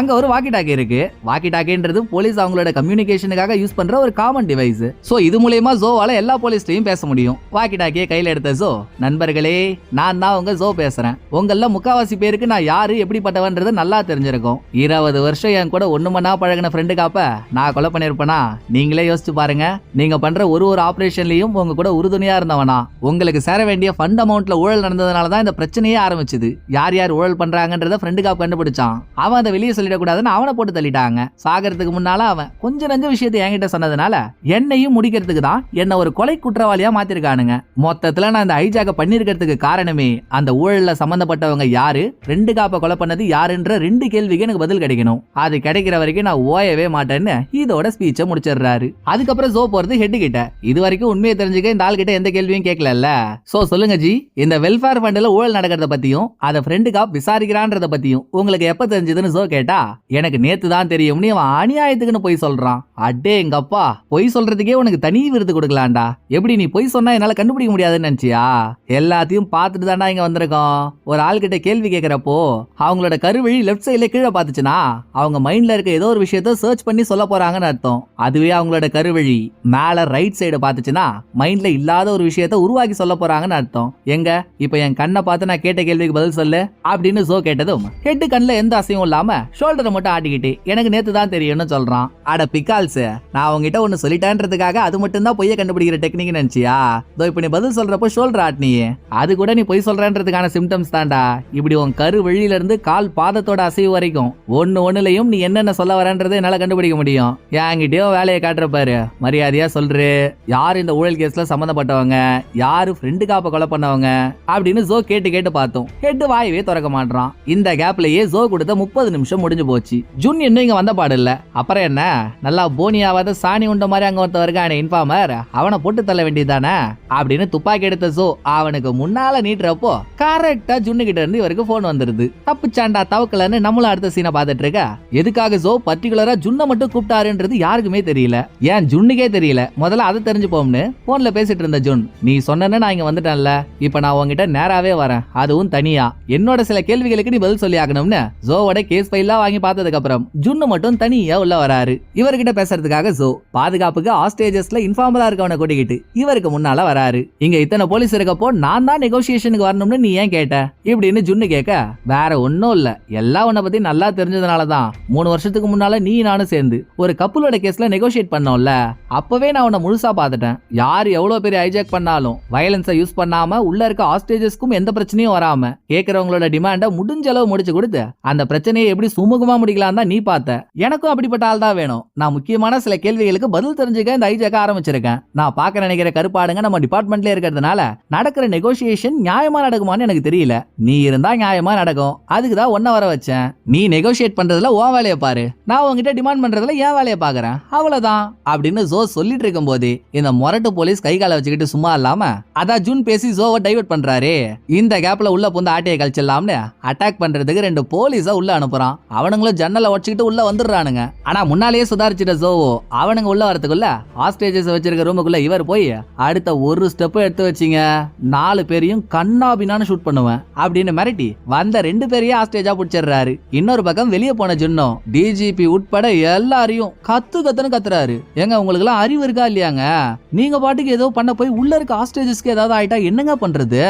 அங்க ஒரு வாக்கி டாக்கி இருக்கு. வாக்கி டாக்கின்றது போலீஸ் அவங்களோட கம்யூனிகேஷனுக்காக யூஸ் பண்ற ஒரு காமன் டிவைஸ் சோ இது மூலியமா ஜோவால எல்லா போலீஸ்டையும் பேச முடியும். வாக்கி டாக்கியை கையில எடுத்த ஜோ நண்பர்களே நான் தான் உங்க ஜோ பேசுறேன். உங்கள முக்காவாசி பேருக்கு நான் யாரு எப்படிப்பட்டவன்றது நல்லா தெரிஞ்சிருக்கும். இருபது வருஷம் என் கூட ஒண்ணு பழகின ஃப்ரெண்டு காப்ப நான் கொலை பண்ணிருப்பேனா நீங்களே யோசிச்சு பாருங்க. நீங்க நீங்க பண்ற ஒரு ஒரு ஆபரேஷன்லயும் உங்க கூட உறுதுணையா இருந்தவனா உங்களுக்கு சேர வேண்டிய ஃபண்ட் அமௌண்ட்ல ஊழல் நடந்ததுனால தான் இந்த பிரச்சனையே ஆரம்பிச்சது. யார் யார் ஊழல் பண்றாங்கன்றத ஃப்ரெண்டு காப் கண்டுபிடிச்சான். அவன் அதை வெளியே சொல்லிடக்கூடாதுன்னு அவனை போட்டு தள்ளிட்டாங்க. சாகறதுக்கு முன்னால அவன் கொஞ்சம் நஞ்ச விஷயத்தை என்கிட்ட சொன்னதுனால என்னையும் முடிக்கிறதுக்கு தான் என்ன ஒரு கொலை குற்றவாளியா மாத்திருக்கானுங்க. மொத்தத்துல நான் இந்த ஐஜாக பண்ணிருக்கிறதுக்கு காரணமே அந்த ஊழல்ல சம்பந்தப்பட்டவங்க யாரு ரெண்டு காப்பை கொலை பண்ணது யாருன்ற ரெண்டு கேள்விக்கு எனக்கு பதில் கிடைக்கணும். அது கிடைக்கிற வரைக்கும் நான் ஓயவே மாட்டேன்னு இதோட ஸ்பீச்சை முடிச்சிடுறாரு. அதுக்கப்புறம் ஜோ போறது ஹெட் கிட்ட. இது வரைக்கும் உண்மையை தெரிஞ்சுக்க இந்த ஆள் கிட்ட எந்த கேள்வியும் கேட்கல சோ சொல்லுங்க ஜி இந்த வெல்ஃபேர் ஃபண்ட்ல ஊழல் நடக்கிறத பத்தியும் அதை ஃப்ரெண்டுக்காக விசாரிக்கிறான்றத பத்தியும் உங்களுக்கு எப்ப தெரிஞ்சதுன்னு சோ கேட்டா எனக்கு நேத்து தான் தெரியும்னு அவன் அநியாயத்துக்குன்னு போய் சொல்றான். அடே எங்கப்பா பொய் சொல்றதுக்கே உனக்கு தனி விருது கொடுக்கலாம்டா. எப்படி நீ பொய் சொன்னா என்னால கண்டுபிடிக்க முடியாதுன்னு நினைச்சியா? எல்லாத்தையும் பார்த்துட்டு தாண்டா இங்க வந்திருக்கோம். ஒரு ஆள்கிட்ட கேள்வி கேட்கிறப்போ அவங்களோட கருவழி லெஃப்ட் சைட்ல கீழே பார்த்துச்சுன்னா அவங்க மைண்ட்ல இருக்க ஏதோ ஒரு விஷயத்த சர்ச் பண்ணி சொல்ல போறாங்கன்னு அர்த்தம். அதுவே அவங்களோட கருவழி. மேல ரைட் சைடு பார்த்துச்சுன்னா மைண்ட்ல இல்லாத ஒரு விஷயத்த உருவாக்கி சொல்ல போறாங்கன்னு அர்த்தம். எங்க? இப்ப என் கண்ணை பார்த்து நான் கேட்ட கேள்விக்கு பதில் சொல்லு அப்படின்னு சோ கேட்டதும் ஹெட் கண்ணில் எந்த அசையும் இல்லாம ஷோல்டரை மட்டும் ஆட்டிக்கிட்டு எனக்கு நேத்து தான் தெரியும்னு சொல்றான். அட பிக்கால்ஸ் நான் உங்ககிட்ட ஒன்னு சொல்லிட்டேன்றதுக்காக அது மட்டும் தான் பொய்ய கண்டுபிடிக்கிற டெக்னிக் நினைச்சியா? இதோ இப்ப நீ பதில் சொல்றப்போ ஷோல்டர் ஆட்டினியே. அது கூட நீ பொய் சொல்றேன்றதுக்கான சிம்டம்ஸ் தான்டா. இப்படி உன் கரு வெளியில இருந்து கால் பாதத்தோட அசைவு வரைக்கும் ஒன்னு ஒண்ணுலயும் நீ என்னென்ன சொல்ல வரன்றதை என்னால கண்டுபிடிக்க முடியும். என்கிட்டயோ வேலையை காட்டுற பாரு மரியாதையா சொல்று? யார் இந்த ஊழல் கேஸ்ல சம்மந்தப்பட்டவங்க? யாரு ஃப்ரெண்டு காப்ப கொலை பண்ணவங்க? அப்படின்னு ஜோ கேட்டு கேட்டு பார்த்தோம். கேட்டு வாயவே திறக்க மாட்டான் இந்த கேப்லயே ஜோ கொடுத்த முப்பது நிமிஷம் முடிஞ்சு போச்சு. ஜூன் இன்னும் இங்க வந்த பாடு இல்ல. அப்புறம் என்ன? நல்லா போனியாவாத சாணி உண்ட மாதிரி அங்க ஒருத்தன் இருக்கானே இன்ஃபார்மர் அவனை போட்டு தள்ள வேண்டியதானே அப்படின்னு துப்பாக்கி எடுத்த ஜோ அவனுக்கு முன்னால நீட்டுறப்போ கரெக்டா ஜுன்னு கிட்ட இருந்து இவருக்கு போன் வந்துருது. தப்புச்சாண்டா தவக்கலன்னு நம்மளும் அடுத்த சீனை பார்த்துட்டு இருக்க? எதுக்காக ஜோ பர்டிகுலரா ஜுன்னை மட்டும் கூப்பிட்டாருன்றது யாருக்குமே தெரியல. ஏன் ஜுன்னுக்கே தெரியல? முதல்ல அதை தெரிஞ்சுப்போம்னு போன்ல பேசிட்டு இருந்த ஜூன் நீ சொன்னேன்னு நான் இங்க வந்துட்டேன்ல. இப்ப நான் உன்கிட்ட நேராவே வரேன். அதுவும் தனியா. என்னோட சில கேள்விகளுக்கு நீ பதில் சொல்லி ஆகணும்னு ஜோவோட கேஸ் ஃபைல்லாம் வாங்கி பார்த்ததுக்கு அப்புறம் ஜுன்னு மட்டும் தனியா உள்ள வராரு. இவர்கிட்ட பேசுறதுக்காக ஜோ பாதுகாப்புக்கு ஆஸ்டேஜஸ்ல இன்ஃபார்மலா இருக்கவனை கூட்டிக்கிட்டு இவருக்கு முன்னால வராரு. இங்க இத்தனை போலீஸ் இருக்கப்போ நான் தான் நெகோசியேஷனுக்கு வரணும்னு நீ ஏன் கேட்ட? இப்படின்னு ஜுன்னு கேட்க வேற ஒன்னும் இல்ல. எல்லாம் உன்னை பத்தி நல்லா தெரிஞ்சதுனால தான் மூணு வருஷத்துக்கு முன்னால நீ நானும் சேர்ந்து ஒரு கப்பலோட கேஸ்ல நெகோஷியேட் பண்ணோம்ல. அப்பவே நான் உன்னை முழுசா பார்த்துட்டேன். யார் எவ்வளவு பெரிய ஹைஜாக் பண்ணாலும் வயலன்ஸை யூஸ் பண்ணாம உள்ள இருக்க ஆஸ்டேஜஸ்க்கும் எந்த பிரச்சனையும் வராம கேட்கறவங்களோட டிமாண்ட முடிஞ்ச அளவு முடிச்சு கொடுத்து அந்த பிரச்சனையை எப்படி சுமூகமாக முடிக்கலாம் தான் நீ பார்த்த. எனக்கும் அப்படிப்பட்ட ஆள் தான் வேணும். நான் முக்கியமான சில கேள்விகளுக்கு பதில் தெரிஞ்சுக்க இந்த ஹைஜாக்க ஆரம்பிச்சிருக்கேன். நான் பார்க்க நினைக்கிற கருப்பாடுங்க நம்ம டிபார்ட்மெண்ட்ல இருக்கிறதுனால நடக்கிற நெகோசியேஷன் நியாயமா நடக்குமான்னு எனக்கு தெரியல. நீ இருந்தா நியாயமா நடக்கும். அதுக்கு தான் ஒன்ன வர வச்சேன். நீ நெகோஷியேட் பண்றதுல உன் வேலையை பாரு. நான் உன்கிட்ட டிமாண்ட் பண்றதுல என் வேலையை பாக்குறேன் அவ்வளவுதான். அப்படின்னு ஜோ சொல்லிட்டு போயிட்டு இருக்கும் போது இந்த மொரட்டு போலீஸ் கை காலை வச்சுக்கிட்டு சும்மா இல்லாம அதான் ஜூன் பேசி ஜோவை டைவர்ட் பண்றாரு. இந்த கேப்ல உள்ள புந்த ஆட்டையை கழிச்சிடலாம்னு அட்டாக் பண்றதுக்கு ரெண்டு போலீஸா உள்ள அனுப்புறான். அவனுங்களும் ஜன்னலை உடச்சுக்கிட்டு உள்ள வந்துடுறானுங்க. ஆனா முன்னாலேயே சுதாரிச்சிட்ட ஜோவோ அவனுங்க உள்ள வரதுக்குள்ள ஆஸ்டேஜஸ் வச்சிருக்க ரூமுக்குள்ள இவர் போய் அடுத்த ஒரு ஸ்டெப் எடுத்து வச்சிங்க. நாலு பேரையும் கண்ணாபினான்னு ஷூட் பண்ணுவேன். அப்படின்னு மிரட்டி வந்த ரெண்டு பேரையும் ஆஸ்டேஜா பிடிச்சிடுறாரு. இன்னொரு பக்கம் வெளியே போன ஜுன்னும் டிஜிபி உட்பட எல்லாரையும் கத்து கத்துன்னு கத்துறாரு. எங்க உங்களுக்கு எல்லாம் அறிவு இருக்கா இல்லையாங்க? நீங்க பாட்டுக்கு ஏதோ பண்ண போய் உள்ள இருக்க ஆஸ்டேஜஸ்க்கு ஏதாவது ஆயிட்டா என்னங்க பண்றது?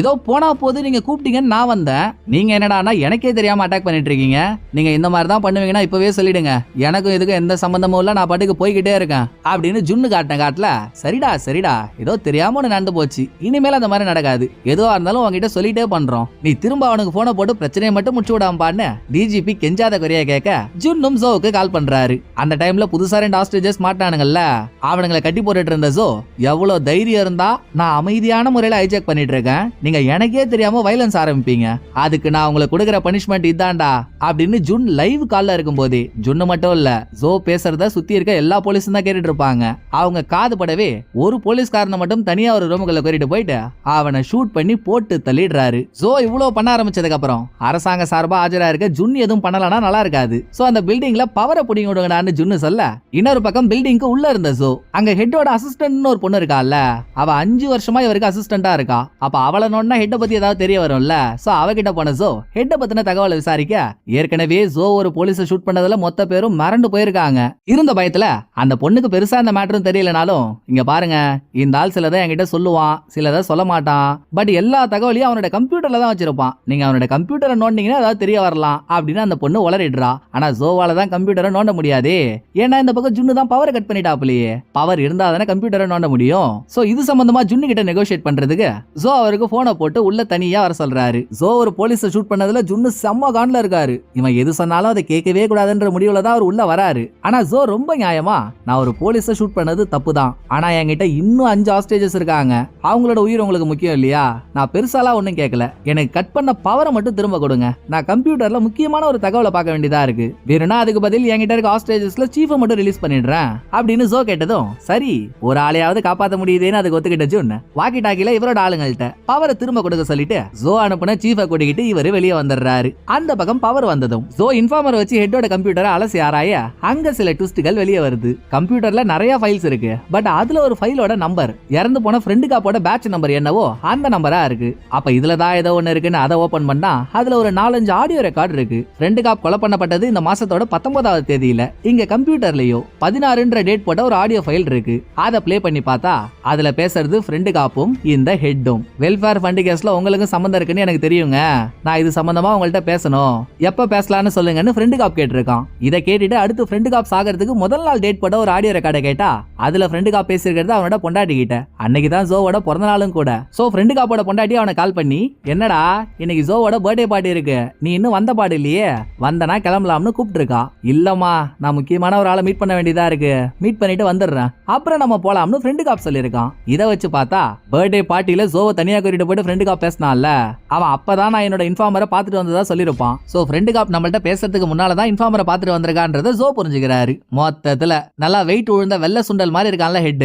ஏதோ போனா போது நீங்க கூப்பிட்டீங்கன்னு நான் வந்தேன். நீங்க என்னடானா எனக்கே தெரியாம அட்டாக் பண்ணிட்டு இருக்கீங்க. நீங்க இந்த மாதிரி தான் பண்ணுவீங்கன்னா இப்பவே சொல்லிடுங்க. எனக்கும் இதுக்கும் எந்த சம்பந்தமும் இல்ல நான் பாட்டுக்கு போய்கிட்டே இருக்கேன். அப்படின்னு ஜுன்னு காட்டின காட்டுல சரிடா சரிடா. ஏதோ தெரியாம ஒன்று நடந்து போச்சு. இனிமேல் அந்த மாதிரி நடக்காது. எதுவா இருந்தாலும் உங்ககிட்ட சொல்லிட்டே பண்றோம். நீ திரும்ப அவனுக்கு போனை போட்டு பிரச்சனையை மட்டும் முடிச்சு விடாமப்பான்னு டிஜிபி கெஞ்சாத குறைய கேட்க ஜுன்னும் ஜோவுக்கு கால் பண்றாரு. அந்த டைம்ல புதுசா ரெண்டு ஹாஸ்டேஜஸ் மாட்டானுங்கல்ல அவனுங்களை கட்டி போட்டுட்டு இருந்த ஜோ எவ்வளோ தைரியம் இருந்தா நான் அமைதியான முறையில் ஹைஜாக் பண்ணிட்டு இருக்கேன். நீங்க எனக்கே தெரியாம வைலன்ஸ் ஆரம்பிப்பீங்க. அதுக்கு நான் உங்களுக்கு கொடுக்குற பனிஷ்மெண்ட் இதான்டா அப்படின்னு ஜுன் லைவ் கால்ல இருக்கும்போது ஜுன்னு மட்டும் இல்ல ஜோ பேசுறத சுத்தி இருக்க எல்லா போலீஸும் தான் கேட்டுட்டு இருப்பாங்க. அவங்க காது படவே ஒரு போலீஸ்காரனை மட்டும் தனியா ஒரு ரூமுக்குள்ள கூட்டிட்டு போயிட்டு அவனை ஷூட் பண்ணி போட்டு தள்ளிடுறாரு. ஜோ இவ்வளவு பண்ண ஆரம்பிச்சதுக்கு அப்புறம் அரசாங்க சார்பா ஆஜரா இருக்க ஜுன் எதுவும் பண்ணலனா நல்லா இருக்காது. சோ அந்த பில்டிங்ல பவரை புடிங்க விடுங்கடான்னு ஜுன்னு சொல்ல இன்னொரு பக்கம் பில்டிங்க்கு உள்ள இருந்த ஜோ அங்க ஹெட்டோட அசிஸ்டன்ட்னு ஒரு பொண்ணு இருக்கால்ல அவ அஞ்சு வருஷமா இவருக்கு அசிஸ்டண்டா இருக்கா. அப்ப அவளை நோண்டா ஹெட்டை பத்தி ஏதாவது தெரிய வரும்ல. சோ அவகிட்ட போன ஜோ ஹெட்டை பத்தின தகவலை விசாரிக்க ஏற்கனவே ஜோ ஒரு போலீஸை ஷூட் பண்ணதுல மொத்த பேரும் மறந்து போயிருக்காங்க. இருந்த பயத்துல அந்த பொண்ணுக்கு பெருசா அந்த மேட்டரும் தெரியலனாலும் இங்க பாருங்க இந்த ஆள் சிலதை என்கிட்ட சொல்லுவான் சிலதை சொல்ல மாட்டான். பட் எல்லா தகவலையும் அவனோட கம்ப்யூட்டர்ல தான் வச்சிருப்பான். நீங்க அவனோட கம்ப்யூட்டரை நோண்டிங்கன்னா ஏதாவது தெரிய வரலாம் அப்படின்னு அந்த பொண்ணு உளறிடுறா. ஆனா ஜோவால தான் கம்ப்யூட்டரை நோண்ட முடியாதே. ஏன்னா இந்த பக்கம் ஜுன்னு தான் பவரை கட் பண்ணிட்டாப்லையே பவர் இருந்தா தானே கம்ப்யூட்டரை நோண்ட முடியும்? சோ இது சம்பந்தமா ஜுன்னு கிட்ட நெகோஷியேட் பண்றதுக்கு ஜோ அவருக்கு போனை போட்டு உள்ள தனியா வர சொல்றாரு. ஜோ ஒரு போலீஸை ஷூட் பண்ணதுல ஜுன்னு செம்ம கான்ல இருக்காரு. இவன் எது சொன்னாலும் அதை கேட்கவே கூடாதுன்ற முடிவுல தான் அவர் உள்ள வராரு. ஆனா ஜோ ரொம்ப நியாயமா நான் ஒரு போலீஸை ஷூட் பண்ணது தப்பு தான் ஆனா என்கிட்ட இன்னும் அஞ்சு ஹாஸ்டேஜஸ் இருக்காங்க. அவங்களோட உயிர் உங்களுக்கு முக்கியம் இல்லையா? நான் பெருசாலாம் ஒன்றும் கேட்கல. எனக்கு கட் பண்ண பவரை மட்டும் திரும்ப கொடுங்க. நான் கம்ப்யூட்டர்ல முக்கியமான ஒரு தகவலை பார்க்க வேண்டியதா இருக்கு. வேணும்னா அதுக்கு பதில் என்கிட்ட இருக்க ஹாஸ்டேஜஸ்ல சீஃபை மட்டும் ரிலீஸ் பண்ணிடுறேன். அப்படின்னு ஜோ கேட்டதும் சரி ஒரு ஆளையாவது காப்பாத்த முடியுதேன்னு அதுக்கு ஒத்துக்கிட்ட ஜூன் வாக்கி டாக்கில இவரோட ஆளுங்கள்ட்ட பவரை திரும்ப கொடுக்க சொல்லிட்டு ஜோ அனுப்புன சீஃபை கூட்டிக்கிட்டு இவரு வெளியே வந்துடுறாரு. அந்த பக்கம் பவர் வந்ததும் ஜோ இன்ஃபார்மர் வச்சு ஹெட்டோட கம்ப்யூட்டரை அலசி ஆராய அங்க சில ட்விஸ்ட்கள் வெளியே வருது. கம்ப்யூட்டர்ல நிறைய ஃபைல்ஸ் இருக்கு பட் அதுல ஒரு ஃபைலோட நம்பர் இறந்து போன ஃப்ரெண்டு காப்போட பேட்ச் நம்பர் என்னவோ அந்த நம்பரா இருக்கு. அப்ப இதுல தான் ஏதோ ஒன்னு இருக்குன்னு அதை ஓபன் பண்ணா அதுல ஒரு நாலஞ்சு ஆடியோ ரெக்கார்டு இருக்கு. ஃப்ரெண்டு காப் கொலை பண்ணப்பட்டது இந்த மாசத்தோட பத்தொன்பதாவது தேதியில. இங்க கம்ப்யூட்டர்லயோ பதினாறுன்ற டேட் போட்ட ஒரு ஆடியோ ஃபைல் இருக்கு. அதை ப்ளே பண்ணி பார்த்தா அதுல பேசுறது ஃப்ரெண்டு காப்பும் இந்த ஹெட்டும் வெல்ஃபேர் ஃபண்டு கேஸ்ல உங்களுக்கு சம்மந்தம் இருக்குன்னு எனக்கு தெரியுங்க. நான் இது சம்பந்தமா உங்கள்ட்ட பேசணும். எப்ப பேசலாம்னு சொல்லுங்கன்னு ஃப்ரெண்டு காப் கேட்டிருக்கான். இதை கேட்டுட்டு அடுத்து ஃப்ரெண்டு காப் சாகிறதுக்கு முதல் நாள் டேட் போட ஒரு ஆடியோ ரெக்கார்டை கேட்டா அதுல ஃப்ரெண்டு காப் பேசியிருக்கிறது அவனோட பொண்டாட்டி கிட்ட அன்னைக்கு தான் ஜோவோட பிறந்த நாளும் கூட. சோ ஃப்ரெண்டு காப்போட பொண்டாட்டி அவனை கால் பண்ணி என்னடா இன்னைக்கு ஜோவோட பர்த்டே பார்ட்டி இருக்கு. நீ இன்னும் வந்த பாடு இல்லையே? வந்தனா கிளம்பலாம்னு கூப்பிட்டு இருக்கா இல்லம்மா நான் முக்கியமான ஒரு ஆளை மீட் பண்ண வேண்டியதா இருக்கு. மீட் பண்ணிட்டு வந்துடுறேன். அப்புறம் நம்ம போலாம்னு ஃப்ரெண்டு காப் சொல்லியிருக்கான். இதை வச்சு பார்த்தா பர்த்டே பார்ட்டியில ஜோவை தனியா கூட்டிட்டு போயிட்டு ஃப்ரெண்டு காப் பேசினான்ல. அவன் அப்பதான் நான் என்னோட இன்ஃபார்மரை பார்த்துட்டு வந்ததா சொல்லியிருப்பான். சோ ஃப்ரெண்டு காப் நம்மள்ட்ட பேசுறதுக்கு முன்னால தான் இன்ஃபார்மரை பார்த்துட்டு வந்திருக்கான்றத ஜோ புரிஞ்சுக்கிறாரு. மொத்தத்துல நல்லா வெயிட் விழுந்த வெள்ளை சுண்டல் மாதிரி இருக்கான்ல ஹெட்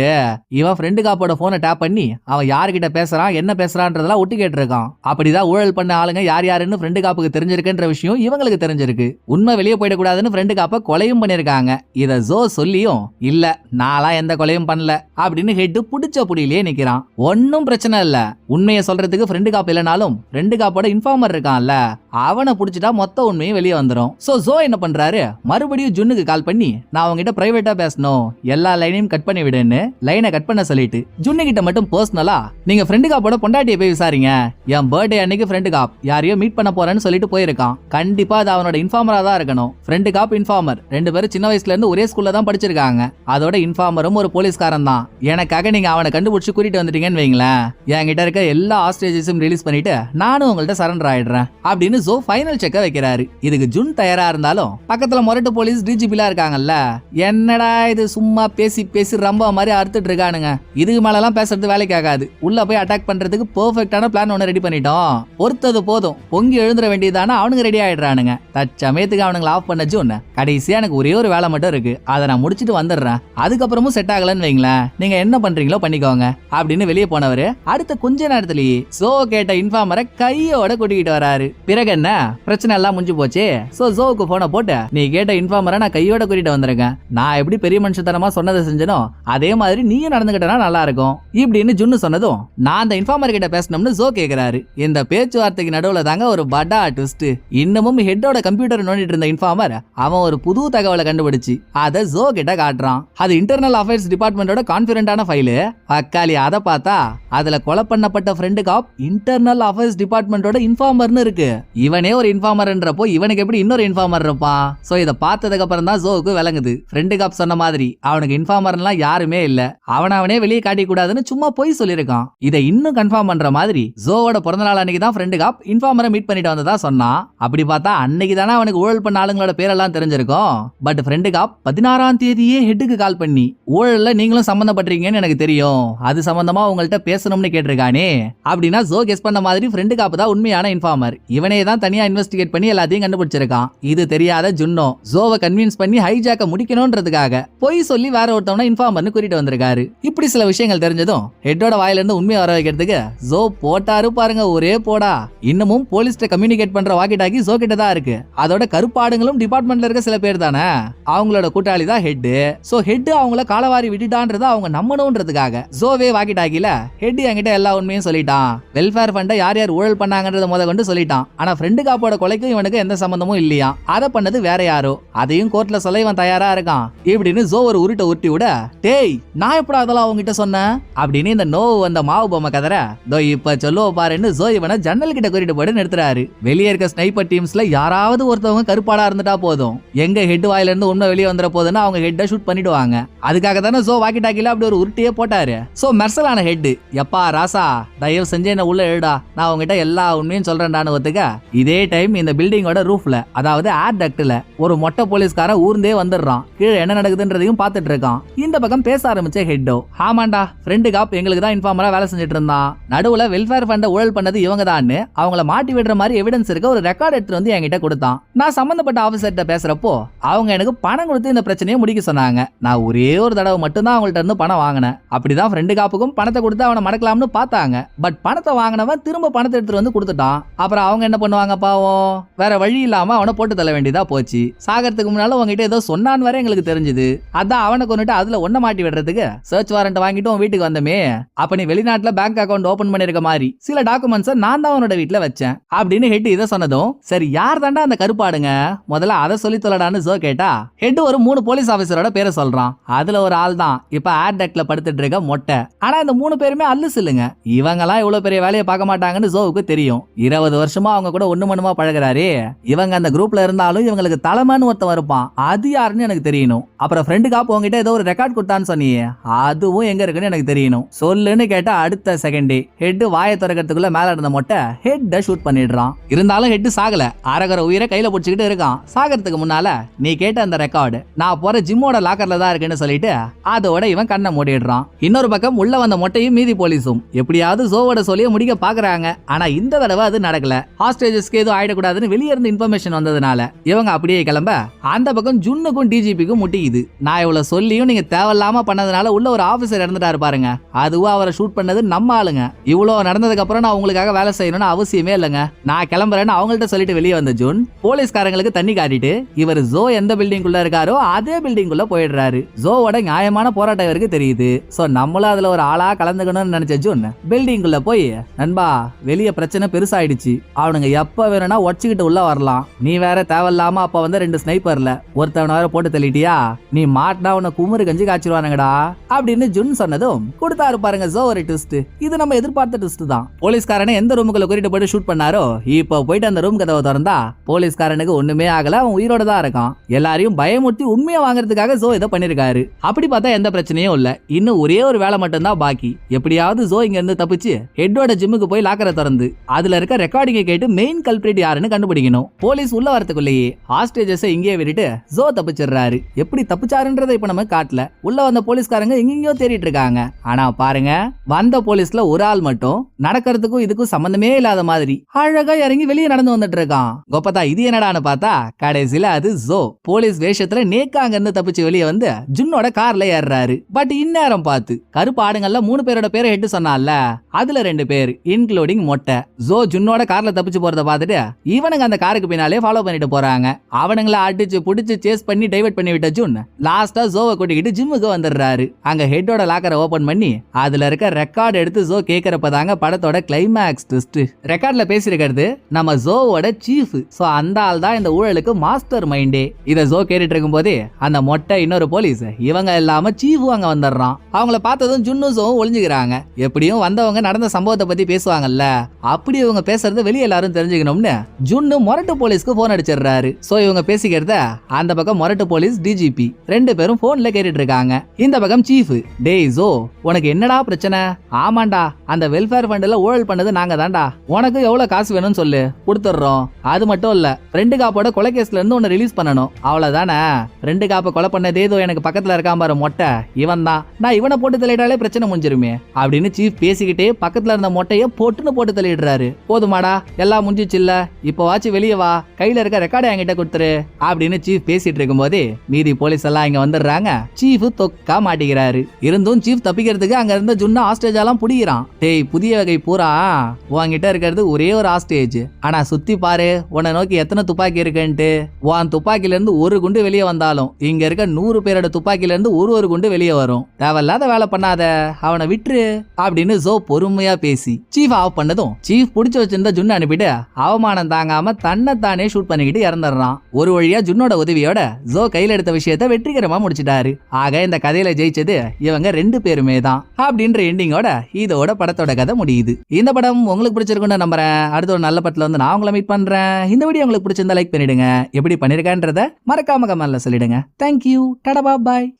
இவன் ஃப்ரெண்டு காப்போட போனை டேப் பண்ணி அவன் யார்கிட்ட பேசுறான் என்ன பேசுறான்றதெல்லாம் ஒட்டு கேட்டிருக்கான். அப்படிதான் ஊழல் பண்ண ஆளுங்க யார் யாருன்னு ஃப்ரெண்டு காப்புக்கு தெரிஞ்சிருக்குன்ற விஷயம் இவங்களுக்கு தெரிஞ்சிருக்கு. உண்மை வெளியே போயிடக்கூடாதுன்னு ஃப்ரெண்டு காப்ப கொலையும் பண்ணியிருக்காங்க. இதை ஜோ சொல்லியும் இல்ல நான்லாம் எந்த கொலையும் பண்ணல அப்படின்னு ஹெட் பிடிச்ச புடியிலேயே நிக்கிறான். ஒன்னும் பிரச்சனை இல்ல. உண்மையை சொல்றதுக்கு ஃப்ரெண்டு காப் இல்லைனாலும் ஃப்ரெண்டு காப்போட இன்ஃபார்மர் இருக்கான்ல. அவனை பிடிச்சிட்டா மொத்த உண்மையும் வெளியே வந்துடும் ஸோ ஜோ என்ன பண்றாரு? மறுபடியும் ஜுன்னுக்கு கால் பண்ணி நான் அவங்ககிட்ட பிரைவேட்டா பேசணும். எல்லா லைனையும் கட் பண்ணி விடுன்னு லைனை கட் பண்ண சொல்லிட்டு ஜுன்னு கிட்ட மட்டும் பர்சனலா நீங்க ஃப்ரெண்டு காப்போட பொண்டாட்டியை போய் விசாரிங்க. என் பர்த்டே அன்னைக்கு ஃப்ரெண்டு காப். யாரையோ மீட் பண்ண போறேன்னு சொல்லிட்டு போயிருக்கான். கண்டிப்பா அது அவனோட இன்ஃபார்மரா தான் இருக்கணும். ஃப்ரெண்டு காப் இன்ஃபார்மர் ரெண்டு பேரும் சின்ன வயசுல இருந்து ஒரே ஸ்கூல்ல தான் படிச்சிருக்காங்க. அதோட இன்ஃபார்மரும் ஒரு போலீஸ்காரன் தான். எனக்காக நீங்க அவனை கண்டுபிடிச்சு கூட்டிட்டு வந்துட்டீங்கன்னு வைங்களேன். என்கிட்ட இருக்க எல்லா ஆஸ்ட்ரேஜஸும் ரிலீஸ் பண்ணிட்டு நானும் உங்கள்ட்ட சரண்டர் ஆயிடுறேன். அப்படின்னு போலீஸோ ஃபைனல் செக்க வைக்கிறாரு. இதுக்கு ஜுன் தயாரா இருந்தாலும் பக்கத்துல மொரட்டு போலீஸ் டிஜிபிலா இருக்காங்கல்ல என்னடா இது சும்மா பேசி பேசி ரொம்ப மாதிரி அறுத்துட்டு இருக்கானுங்க. இதுக்கு மேலலாம் பேசுறது வேலைக்கு ஆகாது. உள்ள போய் அட்டாக் பண்றதுக்கு பெர்ஃபெக்டான பிளான் ஒன்று ரெடி பண்ணிட்டோம். பொறுத்தது போதும். பொங்கி எழுந்துட வேண்டியதானே அவனுங்க ரெடி ஆயிடுறானுங்க. தச்சமயத்துக்கு அவனுங்களை ஆஃப் பண்ண ஜூன் கடைசியா எனக்கு ஒரே ஒரு வேலை மட்டும் இருக்கு. அதை நான் முடிச்சிட்டு வந்துடுறேன். அதுக்கப்புறமும் செட் ஆகலன்னு வைங்களேன். நீங்க என்ன பண்றீங்களோ பண்ணிக்கோங்க. அப்படின்னு வெளியே போனவர் அடுத்த கொஞ்ச நேரத்திலேயே சோ கேட்ட இன்ஃபார்மரை கையோட கூட்டிக்கிட்டு வராரு. பிறகு என்ன? பிரச்சனை எல்லாம் முடிஞ்சு போச்சு. சோ ஜோவுக்கு போனை போட்டு நீ கேட்ட இன்ஃபார்மரை நான் கையோட கூட்டிட்டு வந்திருக்கேன். நான் எப்படி பெரிய மனுஷத்தனமா சொன்னதை செஞ்சனோ அதே மாதிரி நீயும் நடந்துகிட்டனா நல்லா இருக்கும். இப்படின்னு ஜுன்னு சொன்னதும் நான் அந்த இன்ஃபார்மர் கிட்ட பேசணும்னு ஜோ கேக்குறாரு. இந்த பேச்சுவார்த்தைக்கு நடுவுல தாங்க ஒரு படா ட்விஸ்ட் இன்னமும் ஹெட்டோட கம்ப்யூட்டர் நோண்டிட்டு இருந்த இன்ஃபார்மர் அவன் ஒரு புது தகவலை கண்டுபிடிச்சு அதை ஜோ கிட்ட காட்டுறான். அது இன்டர்னல் அஃபேர்ஸ் டிபார்ட்மெண்டோட கான்பிடண்டான ஃபைலு அக்காலி அதை பார்த்தா அதுல கொலை பண்ணப்பட்ட ஃப்ரெண்டு காப் இன்டர்னல் அஃபேர்ஸ் டிபார்ட்மெண்டோட இன்ஃபார்மர்னு இருக்கு. இவனே ஒரு இன்ஃபார்மர்ன்றப்போ இவனுக்கு எப்படி இன்னொரு இன்ஃபார்மர் இருப்பான் ஸோ இதை பார்த்ததுக்கு அப்புறம் தான் ஜோவுக்கு விளங்குது. ஃப்ரெண்டு காப் சொன்ன மாதிரி. அவனுக்கு இன்ஃபார்மர்லாம் யாருமே இல்ல. அவன் அவனே வெளியே காட்டிக்கூடாதுன்னு சும்மா போய் சொல்லியிருக்கான். இதை இன்னும் கன்ஃபார்ம் பண்ற மாதிரி ஜோவோட பிறந்த நாள் அன்னைக்கு தான் ஃப்ரெண்டு காப் இன்ஃபார்மரை மீட் பண்ணிட்டு வந்ததா சொன்னான் அப்படி பார்த்தா அன்னைக்கு தானே அவனுக்கு ஊழல் பண்ண ஆளுங்களோட பேரெல்லாம் தெரிஞ்சிருக்கும். பட் ஃப்ரெண்டு காப் பதினாறாம் தேதியே ஹெட்டுக்கு கால் பண்ணி ஊழல்ல நீங்களும் சம்பந்தப்பட்டிருக்கீங்கன்னு எனக்கு தெரியும். அது சம்பந்தமா உங்கள்ட்ட பேசணும்னு கேட்டிருக்கானே. அப்படின்னா ஜோ கெஸ் பண்ண மாதிரி ஃப்ரெண்டு காப்பு தான் உண்மையான இன்ஃபார்மர் இவனே தான் தனியா இன்வெஸ்டிகேட் பண்ணி எல்லாத்தையும் கண்டுபிடிச்சிருக்கான். இது தெரியாத ஜுன்னோ ஜோவை கன்வின்ஸ் பண்ணி ஹைஜாக்க முடிக்கணும்ன்றதுக்காக பொய் சொல்லி வேற ஒருத்தவன பண்ணி கூட்டிட்டு வந்திருக்காரு. இப்படி சில விஷயங்கள் தெரிஞ்சதும் ஹெட்டோட வாயில இருந்து உண்மையை வர வைக்கிறதுக்கு ஜோ போட்டாரு பாருங்க ஒரே போடா. இன்னமும் போலீஸ்ட கம்யூனிகேட் பண்ற வாக்கி டாக்கி ஜோ கிட்ட தான் இருக்கு. அதோட கருப்பாடுங்களும் டிபார்ட்மெண்ட்ல இருக்க சில பேர் தானே? அவங்களோட கூட்டாளி தான் ஹெட் சோ ஹெட் அவங்கள காலவாரி விட்டுட்டான்றத அவங்க நம்பணும்ன்றதுக்காக ஜோவே வாக்கி டாக்கில ஹெட் என்கிட்ட எல்லா உண்மையும் சொல்லிட்டான். வெல்ஃபேர் ஃபண்டை யார் யார் ஊழல் பண்ணாங்கன்றத முத கொண்டு சொல்லிட்டான். ஆனா ஃப்ரெண்டு காப்போட கொலைக்கும் இவனுக்கு எந்த சம்பந்தமும் இல்லையா? அதை பண்ணது வேற யாரோ? அதையும் கோர்ட்ல சொல்ல இவன் தயாரா இருக்கான். இப்படின்னு ஜோ ஒரு உருட்டை உருட்டி விட டேய் நான் எப்படா அதெல்லாம் அவங்ககிட்ட சொன்னேன்? அப்படின்னு இந்த நோவு வந்த மாவு பொம்மை கதற தோ இப்ப சொல்லுவ பாருன்னு ஜோ இவனை ஜன்னல் கிட்ட கூட்டிட்டு போயிட்டு நிறுத்துறாரு. வெளியே இருக்க ஸ்னைப்பர் டீம்ஸ்ல யாராவது ஒருத்தவங்க கருப்பாடா இருந்துட்டா போதும். எங்க ஹெட் வாயில இருந்து உண்மை வெளியே வந்துட போதுன்னு அவங்க ஹெட்டை ஷூட் பண்ணிடுவாங்க. அதுக்காக தானே ஜோ வாக்கி டாக்கில அப்படி ஒரு உருட்டியே போட்டாரு. சோ மெர்சலான ஹெட் எப்பா ராசா தயவு செஞ்சு என்ன உள்ள எழுடா. நான் உங்ககிட்ட எல்லா உண்மையும் சொல்றேன்டான்னு ஒத்துக்க. இதே டைம் இந்த பில்டிங்கோட ரூஃப்ல அதாவது ஏர் டக்டில் ஒரு மொட்டை போலீஸ்காரன் ஊர்ந்தே வந்துடுறான். கீழே என்ன நடக்குதுன்றதையும் பார்த்துட்டு இருக்கான். இந்த பக்கம் பேச ஆரம்பிச்ச ஹெட்டோ ஆமாண்டா ஃப்ரெண்டு காப் எங்களுக்கு தான் இன்ஃபார்மரா வேலை செஞ்சுட்டு இருந்தான் நடுவுல வெல்ஃபேர் ஃபண்டை ஊழல் பண்ணது இவங்க தான் அவங்கள மாட்டி விடுற மாதிரி எவிடன்ஸ் இருக்க ஒரு ரெக்கார்ட் எடுத்து வந்து என்கிட்ட கொடுத்தான். நான் சம்மந்தப்பட்ட ஆஃபீஸர்கிட்ட பேசுறப்போ அவங்க எனக்கு பணம் கொடுத்து இந்த பிரச்சனையை முடிக்க சொன்னாங்க. நான் ஒரே ஒரு தடவை மட்டும்தான் அவங்கள்ட்ட இருந்து பணம் வாங்கினேன். அப்படிதான் ஃப்ரெண்டு காப்புக்கும் பணத்தை கொடுத்து அவனை மடக்கலாம்னு பார்த்தாங்க. பட் பணத்தை வாங்கினவன் திரும்ப பணத்தை எடுத்துட்டு வந்து கொடுத்துட்டான். அப்புறம் அவங்க என்ன பண்ணுவாங்க பாவம். வேற வழி இல்லாம அவனை போட்டு தள்ள வேண்டியதா போச்சு. சாகறதுக்கு முன்னால உங்ககிட்ட ஏதோ சொன்னான்னு வரை எங்களுக்கு தெரிஞ்சது. அதான் அவனை கொண்டுட்டு அதுல ஒன்ன மாட்டி விடுறதுக்கு சர்ச் வாரண்ட் வாங்கிட்டு உன் வீட்டுக்கு வந்தமே. அப்ப நீ வெளிநாட்டுல பேங்க் அக்கௌண்ட் ஓபன் பண்ணிருக்க மாதிரி. சில டாக்குமெண்ட்ஸை நான் தான் அவனோட வீட்டுல வச்சேன். அப்படின்னு ஹெட் இதை சொன்னதும் சரி யார் தாண்டா அந்த கருப்பாடுங்க? முதல்ல அதை சொல்லி தொலைடான்னு ஜோ கேட்டா ஹெட் ஒரு மூணு போலீஸ் ஆபீசரோட பேரை சொல்றான். அதுல ஒரு ஆள் தான். இப்ப ஏர் டெக்ல படுத்துட்டு இருக்க மொட்டை. ஆனா இந்த மூணு பேருமே அல்லு சொல்லுங்க. இவங்கெல்லாம் இவ்வளவு பெரிய வேலையை பார்க்க மாட்டாங்கன்னு ஜோவுக்கு தெரியும். இருபது வருஷமா அவங்க கூட ஒண்ணு மண்ணுமா பழகுறாரு? இவங்க அந்த குரூப்ல இருந்தாலும் இவங்களுக்கு தலைமைன்னு ஒருத்தன் இருப்பான். அது யாருன்னு எனக்கு தெரியணும். அப்புறம் ஃப்ரெண்டுக்கா உங்ககிட்ட ஏதோ ஒரு ரெக்கார்ட் கொடுத்தான்னு சொன்னியே. அதுவும் எங்க இருக்குன்னு எனக்கு தெரியணும். சொல்லுன்னு கேட்டா அடுத்த செகண்டே ஹெட் வாயை திறக்கிறதுக்குள்ள மேல இருந்த மொட்டை ஹெட்டை ஷூட் பண்ணிடுறான். இருந்தாலும் ஹெட் சாகல. அரகர உயிரை கையில பிடிச்சிக்கிட்டு இருக்கான். சாகிறதுக்கு முன்னால நீ கேட்ட அந்த ரெக்கார்டு நான் போற ஜிம்மோட லாக்கர்ல தான் இருக்குன்னு சொல்லிட்டு அதோட இவன் கண்ணை மூடிடுறான். இன்னொரு பக்கம் உள்ள வந்த மொட்டையும் மீதி போலீஸும். எப்படியாவது ஜோவோட சொல்லிய முடிக்க பாக்குறாங்க. ஆனா இந்த தடவை அது நடக்கல. ஹாஸ்டேஜஸ்க்கு எதுவும் ஆயிடக்கூடாதுன்னு வெளியே இருந்து இன்ஃபர்மேஷன் வந்ததுனால இவங்க அப்படியே கிளம்ப அந்த பக்கம் ஜுன்னுக்கும் டிஜிபிக்கும் முட்டிக்குது. நான் இவ்வளவு சொல்லியும் நீங்க தேவையில்லாம பண்ணதுனால உள்ள ஒரு ஆபீசர் இறந்துட்டாரு பாருங்க. அதுவும் அவரை ஷூட் பண்ணது நம்ம ஆளுங்க. இவ்வளவு நடந்ததுக்கு அப்புறம் நான் உங்களுக்காக வேலை செய்யணும்னு அவசியமே இல்லைங்க. நான் கிளம்புறேன்னு அவங்கள்ட்ட சொல்லிட்டு வெளியே வந்த ஜூன் போலீஸ்காரங்களுக்கு தண்ணி காட்டிட்டு இவர் ஜோ எந்த பில்டிங்குள்ள இருக்காரோ அதே பில்டிங்குள்ள போயிடுறாரு. ஜோவோட நியாயமான போராட்டம் இவருக்கு தெரியுது. சோ நம்மளும் அதுல ஒரு ஆளா கலந்துக்கணும்னு நினைச்ச ஜூன் பில்டிங்குள்ள போய் நண்பா வெளிய பிரச்சனை பெருசாயிடுச்சு. அவனுங்க எப்போ வேணும்னா ஒடிச்சுக்கிட்டு உள்ள வரலாம். நீ வேற தேவையில்லாம அப்ப வந்து ரெண்டு ஸ்னைப்பர்ல ஒருத்தவன வேற போட்டு தள்ளிட்டியா? நீ மாட்டினா உன்னை குமுறு கஞ்சி காய்ச்சிருவானுங்கடா அப்படின்னு ஜுன் சொன்னதும் கொடுத்தாரு பாருங்க ஜோ ஒரு ட்விஸ்ட் இது நம்ம எதிர்பார்த்த ட்விஸ்ட் தான். போலீஸ்காரனை எந்த ரூமுக்குள்ள கூட்டிட்டு போயிட்டு ஷூட் பண்ணாரோ இப்போ போயிட்டு அந்த ரூம் கதவை திறந்தா போலீஸ்காரனுக்கு ஒண்ணுமே ஆகல அவன் உயிரோட தான் இருக்கான். எல்லாரையும் பயமுறுத்தி உண்மையை வாங்குறதுக்காக ஜோ இதை பண்ணிருக்காரு. அப்படி பார்த்தா எந்த பிரச்சனையும் இல்ல. இன்னும் ஒரே ஒரு வேலை மட்டும்தான் பாக்கி. எப்படியாவது ஜோ இங்க இருந்து தப்பிச்சு ஹெட்டோட ஜிம்முக்கு போய் லாக்கரை திறந்து அதுல இருக்க ரெக்கார்டிங்கை கேட்டு மெயின் கல்பிரேட் யாருன்னு கண்டுபிடிக்கணும். போலீஸ் உள்ள வரதுக்குள்ளேயே ஹாஸ்டேஜஸ் இங்கேயே விட்டுட்டு ஜோ தப்பிச்சிடுறாரு. எப்படி தப்பிச்சாருன்றதை இப்ப நம்ம காட்டல. உள்ள வந்த போலீஸ்காரங்க எங்கெங்கயோ தேடிட்டு இருக்காங்க. ஆனா பாருங்க வந்த போலீஸ்ல ஒரு ஆள் மட்டும் நடக்கிறதுக்கும் இதுக்கும் சம்பந்தமே இல்லாத மாதிரி அழகா இறங்கி வெளியே நடந்து வந்துட்டு இருக்கான். கொப்பதா இது என்னடான்னு பார்த்தா கடைசியில அது ஜோ போலீஸ் வேஷத்துல நேக்கா அங்க இருந்து தப்பிச்சு வெளியே வந்து ஜுன்னோட கார்ல ஏறுறாரு. பட் இந்நேரம் பார்த்து கருப்பு ஆடுங்கள்ல மூணு பேரோட பேரை ஹெட்டு சொன்னால அதுல ரெண்டு பேர் இன்க்ளூடிங் மொட்டை. ஜோ ஜுன்னோட கார்ல தப்பிச்சு போறத பார்த்துட்டு இவனுங்க அந்த காருக்கு பின்னாலே ஃபாலோ பண்ணிட்டு போறாங்க. அவனுங்கள அடிச்சு புடிச்சு சேஸ் பண்ணி டைவர்ட் பண்ணி விட்ட ஜூன் லாஸ்டா ஜோவை கூட்டிக்கிட்டு ஜிம்முக்கு வந்துடுறாரு. அங்க ஹெட்டோட லாக்கரை ஓபன் பண்ணி அதுல இருக்க ரெக்கார்ட் எடுத்து ஜோ கேக்குறப்ப தாங்க படத்தோட கிளைமேக்ஸ் ட்விஸ்ட் ரெக்கார்ட்ல பேசியிருக்கிறது நம்ம ஜோவோட சீஃப் சோ அந்த ஆள் தான் இந்த ஊழலுக்கு மாஸ்டர் மைண்டே இத ஜோ கேட்டுட்டு இருக்கும் போதே அந்த மொட்டை இன்னொரு போலீஸ் இவங்க இல்லாம சீஃபு அங்க வந்துடுறான். அவங்கள பார்த்ததும் ஜுன்னு ஜோவும் ஒளிஞ்சுக்கிறாங்க. எப்படியும் வந்தவங்க நடந்த சம்பவத்தை பத்தி பேசுவாங்கல்ல. அப்படி இவங்க பேசுறது வெளியே எல்லாரும் தெரிஞ்சு தெரிஞ்சுக்கணும்னு ஜுன்னு மொரட்டு போலீஸ்க்கு போன் அடிச்சிடுறாரு. சோ இவங்க பேசிக்கிறத அந்த பக்கம் மொரட்டு போலீஸ் டிஜிபி ரெண்டு பேரும் போன்ல கேட்டுட்டு இருக்காங்க இந்த பக்கம் சீஃப் டேய் ஜோ உனக்கு என்னடா பிரச்சனை? ஆமாண்டா அந்த வெல்ஃபேர் ஃபண்ட்ல ஊழல் பண்ணது நாங்க தான்டா. உனக்கு எவ்வளவு காசு வேணும்னு சொல்லு கொடுத்துட்றோம். அது மட்டும் இல்ல ரெண்டு காப்போட கொலை கேஸ்ல இருந்து உன்னை ரிலீஸ் பண்ணணும். அவ்வளவுதானே? ரெண்டு காப்பை கொலை பண்ணதே ஏதோ எனக்கு பக்கத்துல இருக்கான் பாரு மொட்டை. இவன் தான். நான் இவனை போட்டு தள்ளிட்டாலே பிரச்சனை முடிஞ்சிருமே. அப்படின்னு சீஃப் பேசிக்கிட்டே பக்கத்துல இருந்த மொட்டையை போட்டுன்னு போட்டு தள்ளிடுறாரு. போதுமாடா எல்லாம் முடிஞ்சு முடிஞ்சிச்சுல்ல இப்போ வாச்சு வெளியே வா. கையில இருக்க ரெக்கார்டை என்கிட்ட கொடுத்துரு. அப்படின்னு சீஃப் பேசிட்டு இருக்கும்போது மீதி போலீஸ் எல்லாம் இங்க வந்துடுறாங்க. சீஃப் தொக்கா மாட்டிக்கிறாரு. இருந்தும் சீஃப் தப்பிக்கிறதுக்கு அங்க இருந்த ஹாஸ்டேஜ் ஹாஸ்டேஜாலாம் புடிக்கிறான். டேய் புதிய வகை பூரா. உன்கிட்ட இருக்கிறது ஒரே ஒரு ஹாஸ்டேஜ் ஆனா சுத்தி பாரு உன்னை நோக்கி எத்தனை துப்பாக்கி இருக்குன்ட்டு. உன் துப்பாக்கில இருந்து ஒரு குண்டு வெளியே வந்தாலும் இங்க இருக்க நூறு பேரோட துப்பாக்கில இருந்து ஒரு ஒரு குண்டு வெளியே வரும். தேவையில்லாத வேலை பண்ணாத. அவனை விட்டுரு. அப்படின்னு ஜோ பொறுமையா பேசி சீஃப் ஆஃப் பண்ணதும் சீஃப் புடிச்சு வச்சிருந்த ஜுன்னு அனுப்பிட்டு அவமானம் தாங்காம தன்னை தானே ஷூட் பண்ணிக்கிட்டு இறந்துடுறான். ஒரு வழியா ஜுன்னோட உதவியோட ஜோ கையில் எடுத்த விஷயத்த வெற்றிகரமா முடிச்சிட்டாரு. ஆக இந்த கதையில ஜெயிச்சது இவங்க ரெண்டு பேருமே தான். அப்படின்ற எண்டிங்கோட இதோட படத்தோட கதை முடியுது. இந்த படம் உங்களுக்கு பிடிச்சிருக்குன்னு நம்புறேன். அடுத்த ஒரு நல்ல படத்துல வந்து நான் உங்களை மீட் பண்றேன். இந்த வீடியோ உங்களுக்கு பிடிச்சிருந்தா லைக் பண்ணிடுங்க. எப்படி பண்ணிருக்கேன்றத மறக்காம கமெண்ட்ல சொல்லிடுங்க. தேங்க்யூ டடபா பாய்